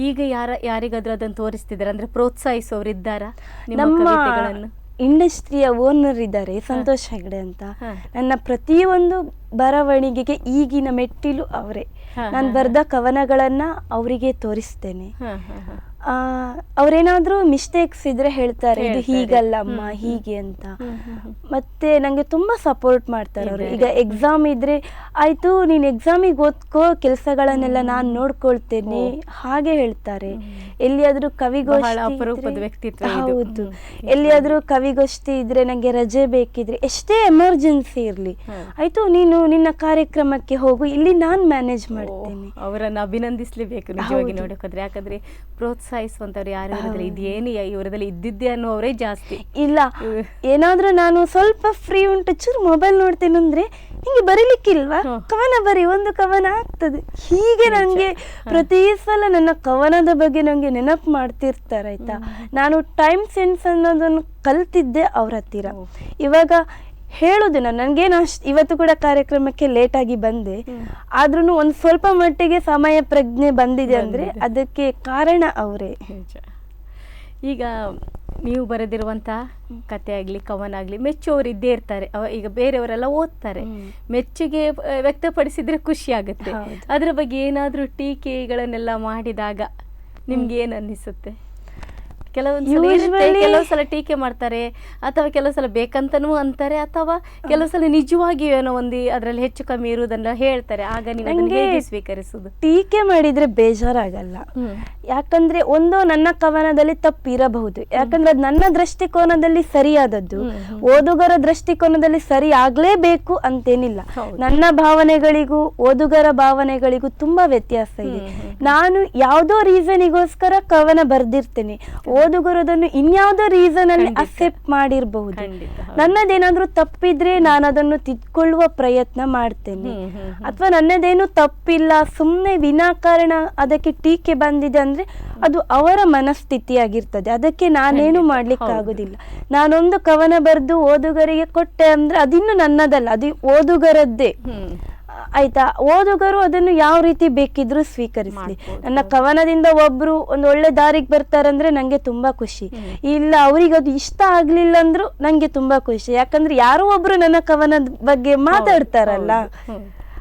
ಈಗ ಯಾರ ಯಾರಿಗಾದ್ರೂ ಅದನ್ನು ತೋರಿಸ್ತಿದ್ದೀರಾ? ಅಂದ್ರೆ ಪ್ರೋತ್ಸಾಹಿಸೋರು ಇದ್ದಾರಾ ನಿಮ್ಮ ನಮ್ಮ ಕವಿತೆಗಳನ್ನು? ಇಂಡಸ್ಟ್ರಿಯ ಓನರ್ ಇದ್ದಾರೆ ಸಂತೋಷ್ ಹೆಗಡೆ ಅಂತ. ನನ್ನ ಪ್ರತಿಯೊಂದು ಬರವಣಿಗೆಗೆ ಈಗಿನ ಮೆಟ್ಟಿಲು ಅವರೇ. ನಾನು ಬರೆದ ಕವನಗಳನ್ನ ಅವರಿಗೆ ತೋರಿಸ್ತೇನೆ. ಅವ್ರೇನಾದ್ರೂ ಮಿಸ್ಟೇಕ್ಸ್ ಇದ್ರೆ ಹೇಳ್ತಾರೆ ಇದು ಹೀಗಲ್ಲ ಹ್ಮ್. ಹೀಗೆ ಅಂತ. ಮತ್ತೆ ನಂಗೆ ತುಂಬಾ ಸಪೋರ್ಟ್ ಮಾಡ್ತಾರೆ ಅವರು ಈಗ ಎಕ್ಸಾಮ್ ಇದ್ರೆ ಆಯ್ತು ನೀನ್ ಎಕ್ಸಾಮಿಗೆ ಓದ್ಕೋ ಕೆಲಸಗಳನ್ನೆಲ್ಲ ನಾನು ನೋಡ್ಕೊಳ್ತೇನೆ ಹಾಗೆ ಹೇಳ್ತಾರೆ. ಎಲ್ಲಿಯಾದ್ರೂ ಕವಿಗೋಷ್ಠಿ. ಹೌದು. ಎಲ್ಲಿಯಾದ್ರೂ ಕವಿಗೋಷ್ಠಿ ಇದ್ರೆ ನಂಗೆ ರಜೆ ಬೇಕಿದ್ರೆ ಎಷ್ಟೇ ಎಮರ್ಜೆನ್ಸಿ ಇರ್ಲಿ. ಆಯ್ತು ನೀನು ನಿನ್ನ ಕಾರ್ಯಕ್ರಮಕ್ಕೆ ಹೋಗು ಇಲ್ಲಿ ನಾನ್ ಮ್ಯಾನೇಜ್ ಮಾಡ್ತೇನೆ ಅವರನ್ನು ಅಭಿನಂದಿಸ್ಲೇಬೇಕು ನಿಜವಾಗಿ ಹೌದು. ಯಾಕಂದ್ರೆ ಯಾಕಂದ್ರೆ ಪ್ರೋತ್ಸಾಹಿಸುವಂತವ್ರು ಯಾರು ಇರೋದಿಲ್ಲ. ಇದೇನು ಇವರದಲ್ಲಿ ಇದ್ದಿದ್ದೆ ಅನ್ನುವರೇ ಜಾಸ್ತಿ. ಇಲ್ಲ. ಏನಾದ್ರೂ ನಾನು ಸ್ವಲ್ಪ ಫ್ರೀ ಉಂಟು. ಚೂರು ಮೊಬೈಲ್ ನೋಡ್ತೇನೆ ಅಂದ್ರೆ ಹಿಂಗೆ ಬರೀಲಿಕ್ಕಿಲ್ವಾ. ಕವನ ಬರಿ ಒಂದು ಕವನ ಆಗ್ತದೆ. ಹೀಗೆ ನನಗೆ ನಂಗೆ ಪ್ರತಿ ಸಲ ನನ್ನ ಕವನದ ಬಗ್ಗೆ ನಂಗೆ ನೆನಪು ಮಾಡ್ತಿರ್ತಾರೆ ಆಯ್ತಾ? ನಾನು ಟೈಮ್ ಸೆನ್ಸ್ ಅನ್ನೋದನ್ನು ಕಲ್ತಿದ್ದೆ ಅವ್ರ ಹತ್ತಿರ. ಇವಾಗ ಹೇಳುದು ನಾನು. ನನಗೇನು ಅಷ್ಟು ಇವತ್ತು ಕೂಡ ಕಾರ್ಯಕ್ರಮಕ್ಕೆ ಲೇಟಾಗಿ ಬಂದೆ. ಆದ್ರೂ ಒಂದು ಸ್ವಲ್ಪ ಮಟ್ಟಿಗೆ ಸಮಯ ಪ್ರಜ್ಞೆ ಬಂದಿದೆ ಅಂದ್ರೆ ಅದಕ್ಕೆ ಕಾರಣ ಅವರೇ. ಈಗ ನೀವು ಬರೆದಿರುವಂತಹ ಕತೆ ಆಗಲಿ ಕವನ ಆಗಲಿ ಮೆಚ್ಚುವವರು ಇದ್ದೇ ಇರ್ತಾರೆ. ಈಗ ಬೇರೆಯವರೆಲ್ಲ ಓದ್ತಾರೆ. ಮೆಚ್ಚುಗೆ ವ್ಯಕ್ತಪಡಿಸಿದ್ರೆ ಖುಷಿ ಆಗುತ್ತೆ. ಅದರ ಬಗ್ಗೆ ಏನಾದರೂ ಟೀಕೆಗಳನ್ನೆಲ್ಲ ಮಾಡಿದಾಗ ನಿಮ್ಗೆ ಏನು ಅನ್ನಿಸುತ್ತೆ ಕೆಲವೊಂದು ಸಲ ಇರುತ್ತೆ, Usually- ಕೆಲವು ಸಲ ಟೀಕೆ ಮಾಡ್ತಾರೆ ಅಥವಾ ಕೆಲವು ಸಲ ಬೇಕಂತನೂ ಅಂತಾರೆ ಅಥವಾ ಕೆಲವು ಸಲ ನಿಜವಾಗಿಯೂ ಏನೋ ಒಂದು ಅದರಲ್ಲಿ ಹೆಚ್ಚು ಕಮ್ಮಿ ಇರುವುದನ್ನ ಹೇಳ್ತಾರೆ. ಆಗ ನೀವು ಸ್ವೀಕರಿಸುದು? ಟೀಕೆ ಮಾಡಿದ್ರೆ ಬೇಜಾರಾಗಲ್ಲ. ಯಾಕಂದ್ರೆ ಒಂದು ನನ್ನ ಕವನದಲ್ಲಿ ತಪ್ಪಿರಬಹುದು. ಯಾಕಂದ್ರೆ ಅದು ನನ್ನ ದೃಷ್ಟಿಕೋನದಲ್ಲಿ ಸರಿಯಾದದ್ದು. ಓದುಗರ ದೃಷ್ಟಿಕೋನದಲ್ಲಿ ಸರಿ ಆಗ್ಲೇಬೇಕು ಅಂತೇನಿಲ್ಲ. ನನ್ನ ಭಾವನೆಗಳಿಗೂ ಓದುಗರ ಭಾವನೆಗಳಿಗೂ ತುಂಬಾ ವ್ಯತ್ಯಾಸ ಇದೆ. ನಾನು ಯಾವುದೋ ರೀಸನಿಗೋಸ್ಕರ ಕವನ ಬರ್ದಿರ್ತೇನೆ. ಓದುಗರು ಅದನ್ನು ಇನ್ಯಾವುದೋ ರೀಸನ್ ಅಲ್ಲಿ. ಅಕ್ಸೆಪ್ಟ್ ಮಾಡಿರಬಹುದು. ನನ್ನದೇನಾದ್ರೂ ತಪ್ಪಿದ್ರೆ ನಾನು ಅದನ್ನು ತಿದ್ಕೊಳ್ಳುವ ಪ್ರಯತ್ನ ಮಾಡ್ತೇನೆ. ಅಥವಾ ನನ್ನದೇನು ತಪ್ಪಿಲ್ಲ ಸುಮ್ಮನೆ ವಿನಾಕಾರಣ ಅದಕ್ಕೆ ಟೀಕೆ ಬಂದಿದೆ ಅಂದ್ರೆ ಅದು ಅವರ ಮನಸ್ಥಿತಿಯಾಗಿರ್ತದೆ ಅದಕ್ಕೆ ನಾನೇನು ಮಾಡ್ಲಿಕ್ಕೆ. ಆಗುದಿಲ್ಲ ನಾನೊಂದು ಕವನ ಬರೆದು ಓದುಗರಿಗೆ ಕೊಟ್ಟೆ ಅಂದ್ರೆ ಅದಿನ್ನು ನನ್ನದಲ್ಲ ಅದು ಓದುಗರದ್ದೇ. ಆಯ್ತಾ? ಓದುಗರು ಅದನ್ನು ಯಾವ ರೀತಿ ಬೇಕಿದ್ರು ಸ್ವೀಕರಿಸಲಿ. ನನ್ನ ಕವನದಿಂದ ಒಬ್ರು ಒಂದು ಒಳ್ಳೆ ದಾರಿಗೆ ಬರ್ತಾರಂದ್ರೆ ನಂಗೆ ತುಂಬಾ ಖುಷಿ. ಇಲ್ಲ ಅವ್ರಿಗೆ ಅದು ಇಷ್ಟ ಆಗ್ಲಿಲ್ಲ ಅಂದ್ರೂ ನಂಗೆ ತುಂಬಾ ಖುಷಿ. ಯಾಕಂದ್ರೆ ಯಾರೋ ಒಬ್ರು ನನ್ನ ಕವನದ ಬಗ್ಗೆ ಮಾತಾಡ್ತಾರಲ್ಲ.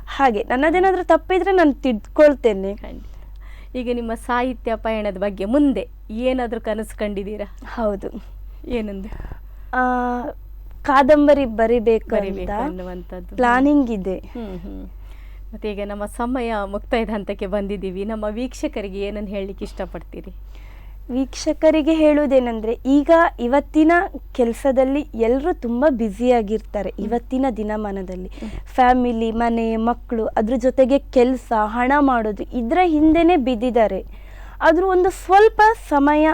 ಹಾಗೆ ನನ್ನದೇನಾದ್ರೂ ತಪ್ಪಿದ್ರೆ ನಾನು ತಿಳ್ಕೊಳ್ತೇನೆ ಈಗ ನಿಮ್ಮ ಸಾಹಿತ್ಯ ಪಯಣದ ಬಗ್ಗೆ ಮುಂದೆ ಏನಾದ್ರೂ ಕನಸು ಕಂಡಿದ್ದೀರಾ? ಹೌದು. ಏನಂದ್ರೆ ಕಾದಂಬರಿ ಬರಿಬೇಕು ಅಂತ ಅನ್ನುವಂಥದ್ದು. ಪ್ಲಾನಿಂಗ್ ಇದೆ. ಮತ್ತೆ ಈಗ ನಮ್ಮ ಸಮಯ ಮುಕ್ತಾಯದ ಹಂತಕ್ಕೆ ಬಂದಿದ್ದೀವಿ. ನಮ್ಮ ವೀಕ್ಷಕರಿಗೆ ಏನನ್ನು ಹೇಳಲಿಕ್ಕೆ ಇಷ್ಟಪಡ್ತೀರಿ? ವೀಕ್ಷಕರಿಗೆ ಹೇಳುವುದೇನೆಂದ್ರೆ ಈಗ ಇವತ್ತಿನ ಕೆಲಸದಲ್ಲಿ ಎಲ್ಲರೂ ತುಂಬ ಬ್ಯುಸಿಯಾಗಿರ್ತಾರೆ ಇವತ್ತಿನ ದಿನಮಾನದಲ್ಲಿ. ಫ್ಯಾಮಿಲಿ ಮನೆ ಮಕ್ಕಳು ಅದ್ರ ಜೊತೆಗೆ ಕೆಲಸ ಹಣ ಮಾಡೋದು ಇದರ ಹಿಂದೆನೇ ಬಿದ್ದಿದ್ದಾರೆ. ಆದರೂ ಒಂದು ಸ್ವಲ್ಪ ಸಮಯ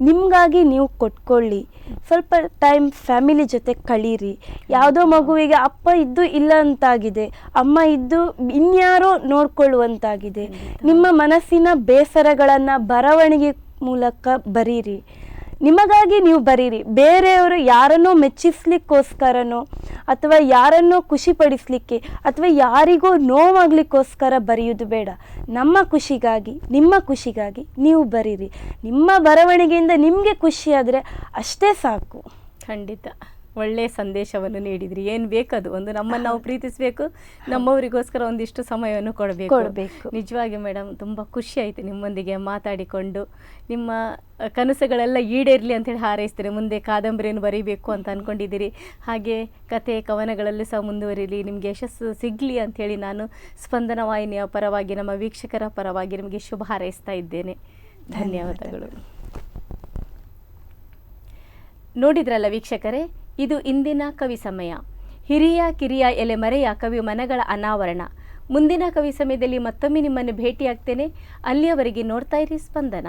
ನಿಮಗಾಗಿ ನೀವು ಕೊಟ್ಕೊಳ್ಳಿ. ಸ್ವಲ್ಪ ಟೈಮ್ ಫ್ಯಾಮಿಲಿ ಜೊತೆ ಕಳೀರಿ. ಯಾವುದೋ ಮಗುವಿಗೆ ಅಪ್ಪ ಇದ್ದು ಇಲ್ಲ ಅಂತಾಗಿದೆ, ಅಮ್ಮ ಇದ್ದು ಇನ್ಯಾರೋ ನೋಡ್ಕೊಳ್ಳುವಂತಾಗಿದೆ. ನಿಮ್ಮ ಮನಸ್ಸಿನ ಬೇಸರಗಳನ್ನು ಬರವಣಿಗೆ ಮೂಲಕ ಬರೀರಿ. ನಿಮಗಾಗಿ ನೀವು ಬರೀರಿ. ಬೇರೆಯವರು ಯಾರನ್ನೋ ಮೆಚ್ಚಿಸ್ಲಿಕ್ಕೋಸ್ಕರನೋ ಅಥವಾ ಯಾರನ್ನೋ ಖುಷಿಪಡಿಸಲಿಕ್ಕೆ ಅಥವಾ ಯಾರಿಗೋ ನೋವಾಗ್ಲಿಕ್ಕೋಸ್ಕರ ಬರೆಯುವುದು ಬೇಡ. ನಮ್ಮ ಖುಷಿಗಾಗಿ, ನಿಮ್ಮ ಖುಷಿಗಾಗಿ ನೀವು ಬರೀರಿ. ನಿಮ್ಮ ಬರವಣಿಗೆಯಿಂದ ನಿಮಗೆ ಖುಷಿಯಾದರೆ ಅಷ್ಟೇ ಸಾಕು. ಖಂಡಿತ. ಒಳ್ಳೆಯ ಸಂದೇಶವನ್ನು ನೀಡಿದ್ರಿ. ಏನು ಬೇಕದು? ಒಂದು ನಮ್ಮನ್ನು ನಾವು ಪ್ರೀತಿಸಬೇಕು ನಮ್ಮವರಿಗೋಸ್ಕರ ಒಂದಿಷ್ಟು ಸಮಯವನ್ನು ಕೊಡಬೇಕು. ಕೊಡಬೇಕು. ನಿಜವಾಗಿ ಮೇಡಮ್ ತುಂಬ ಖುಷಿ ಆಯಿತು ನಿಮ್ಮೊಂದಿಗೆ ಮಾತಾಡಿಕೊಂಡು. ನಿಮ್ಮ ಕನಸುಗಳೆಲ್ಲ ಈಡೇರಲಿ ಅಂತೇಳಿ ಹಾರೈಸ್ತೀರಿ. ಮುಂದೆ ಕಾದಂಬರಿಯನ್ನು ಬರೀಬೇಕು ಅಂತ ಅಂದ್ಕೊಂಡಿದ್ದೀರಿ ಹಾಗೆ ಕತೆ ಕವನಗಳಲ್ಲೂ ಸಹ ಮುಂದುವರಿಲಿ. ನಿಮಗೆ ಯಶಸ್ಸು ಸಿಗಲಿ ಅಂಥೇಳಿ ನಾನು ಸ್ಪಂದನ ವಾಹಿನಿಯ ಪರವಾಗಿ ನಮ್ಮ ವೀಕ್ಷಕರ ಪರವಾಗಿ ನಿಮಗೆ ಶುಭ ಹಾರೈಸ್ತಾ ಇದ್ದೇನೆ. ಧನ್ಯವಾದಗಳು. ನೋಡಿದ್ರಲ್ಲ ವೀಕ್ಷಕರೇ ಇದು ಇಂದಿನ ಕವಿ ಸಮಯ. ಹಿರಿಯ, ಕಿರಿಯ ಎಲೆಮರೆಯ ಕವಿ ಮನಗಳ ಅನಾವರಣ. ಮುಂದಿನ ಕವಿ ಸಮಯದಲ್ಲಿ ಮತ್ತೊಮ್ಮೆ ನಿಮ್ಮನ್ನು ಭೇಟಿಯಾಗ್ತೇನೆ. ಅಲ್ಲಿಯವರೆಗೆ ನೋಡ್ತಾ ಇರಿ ಸ್ಪಂದನ.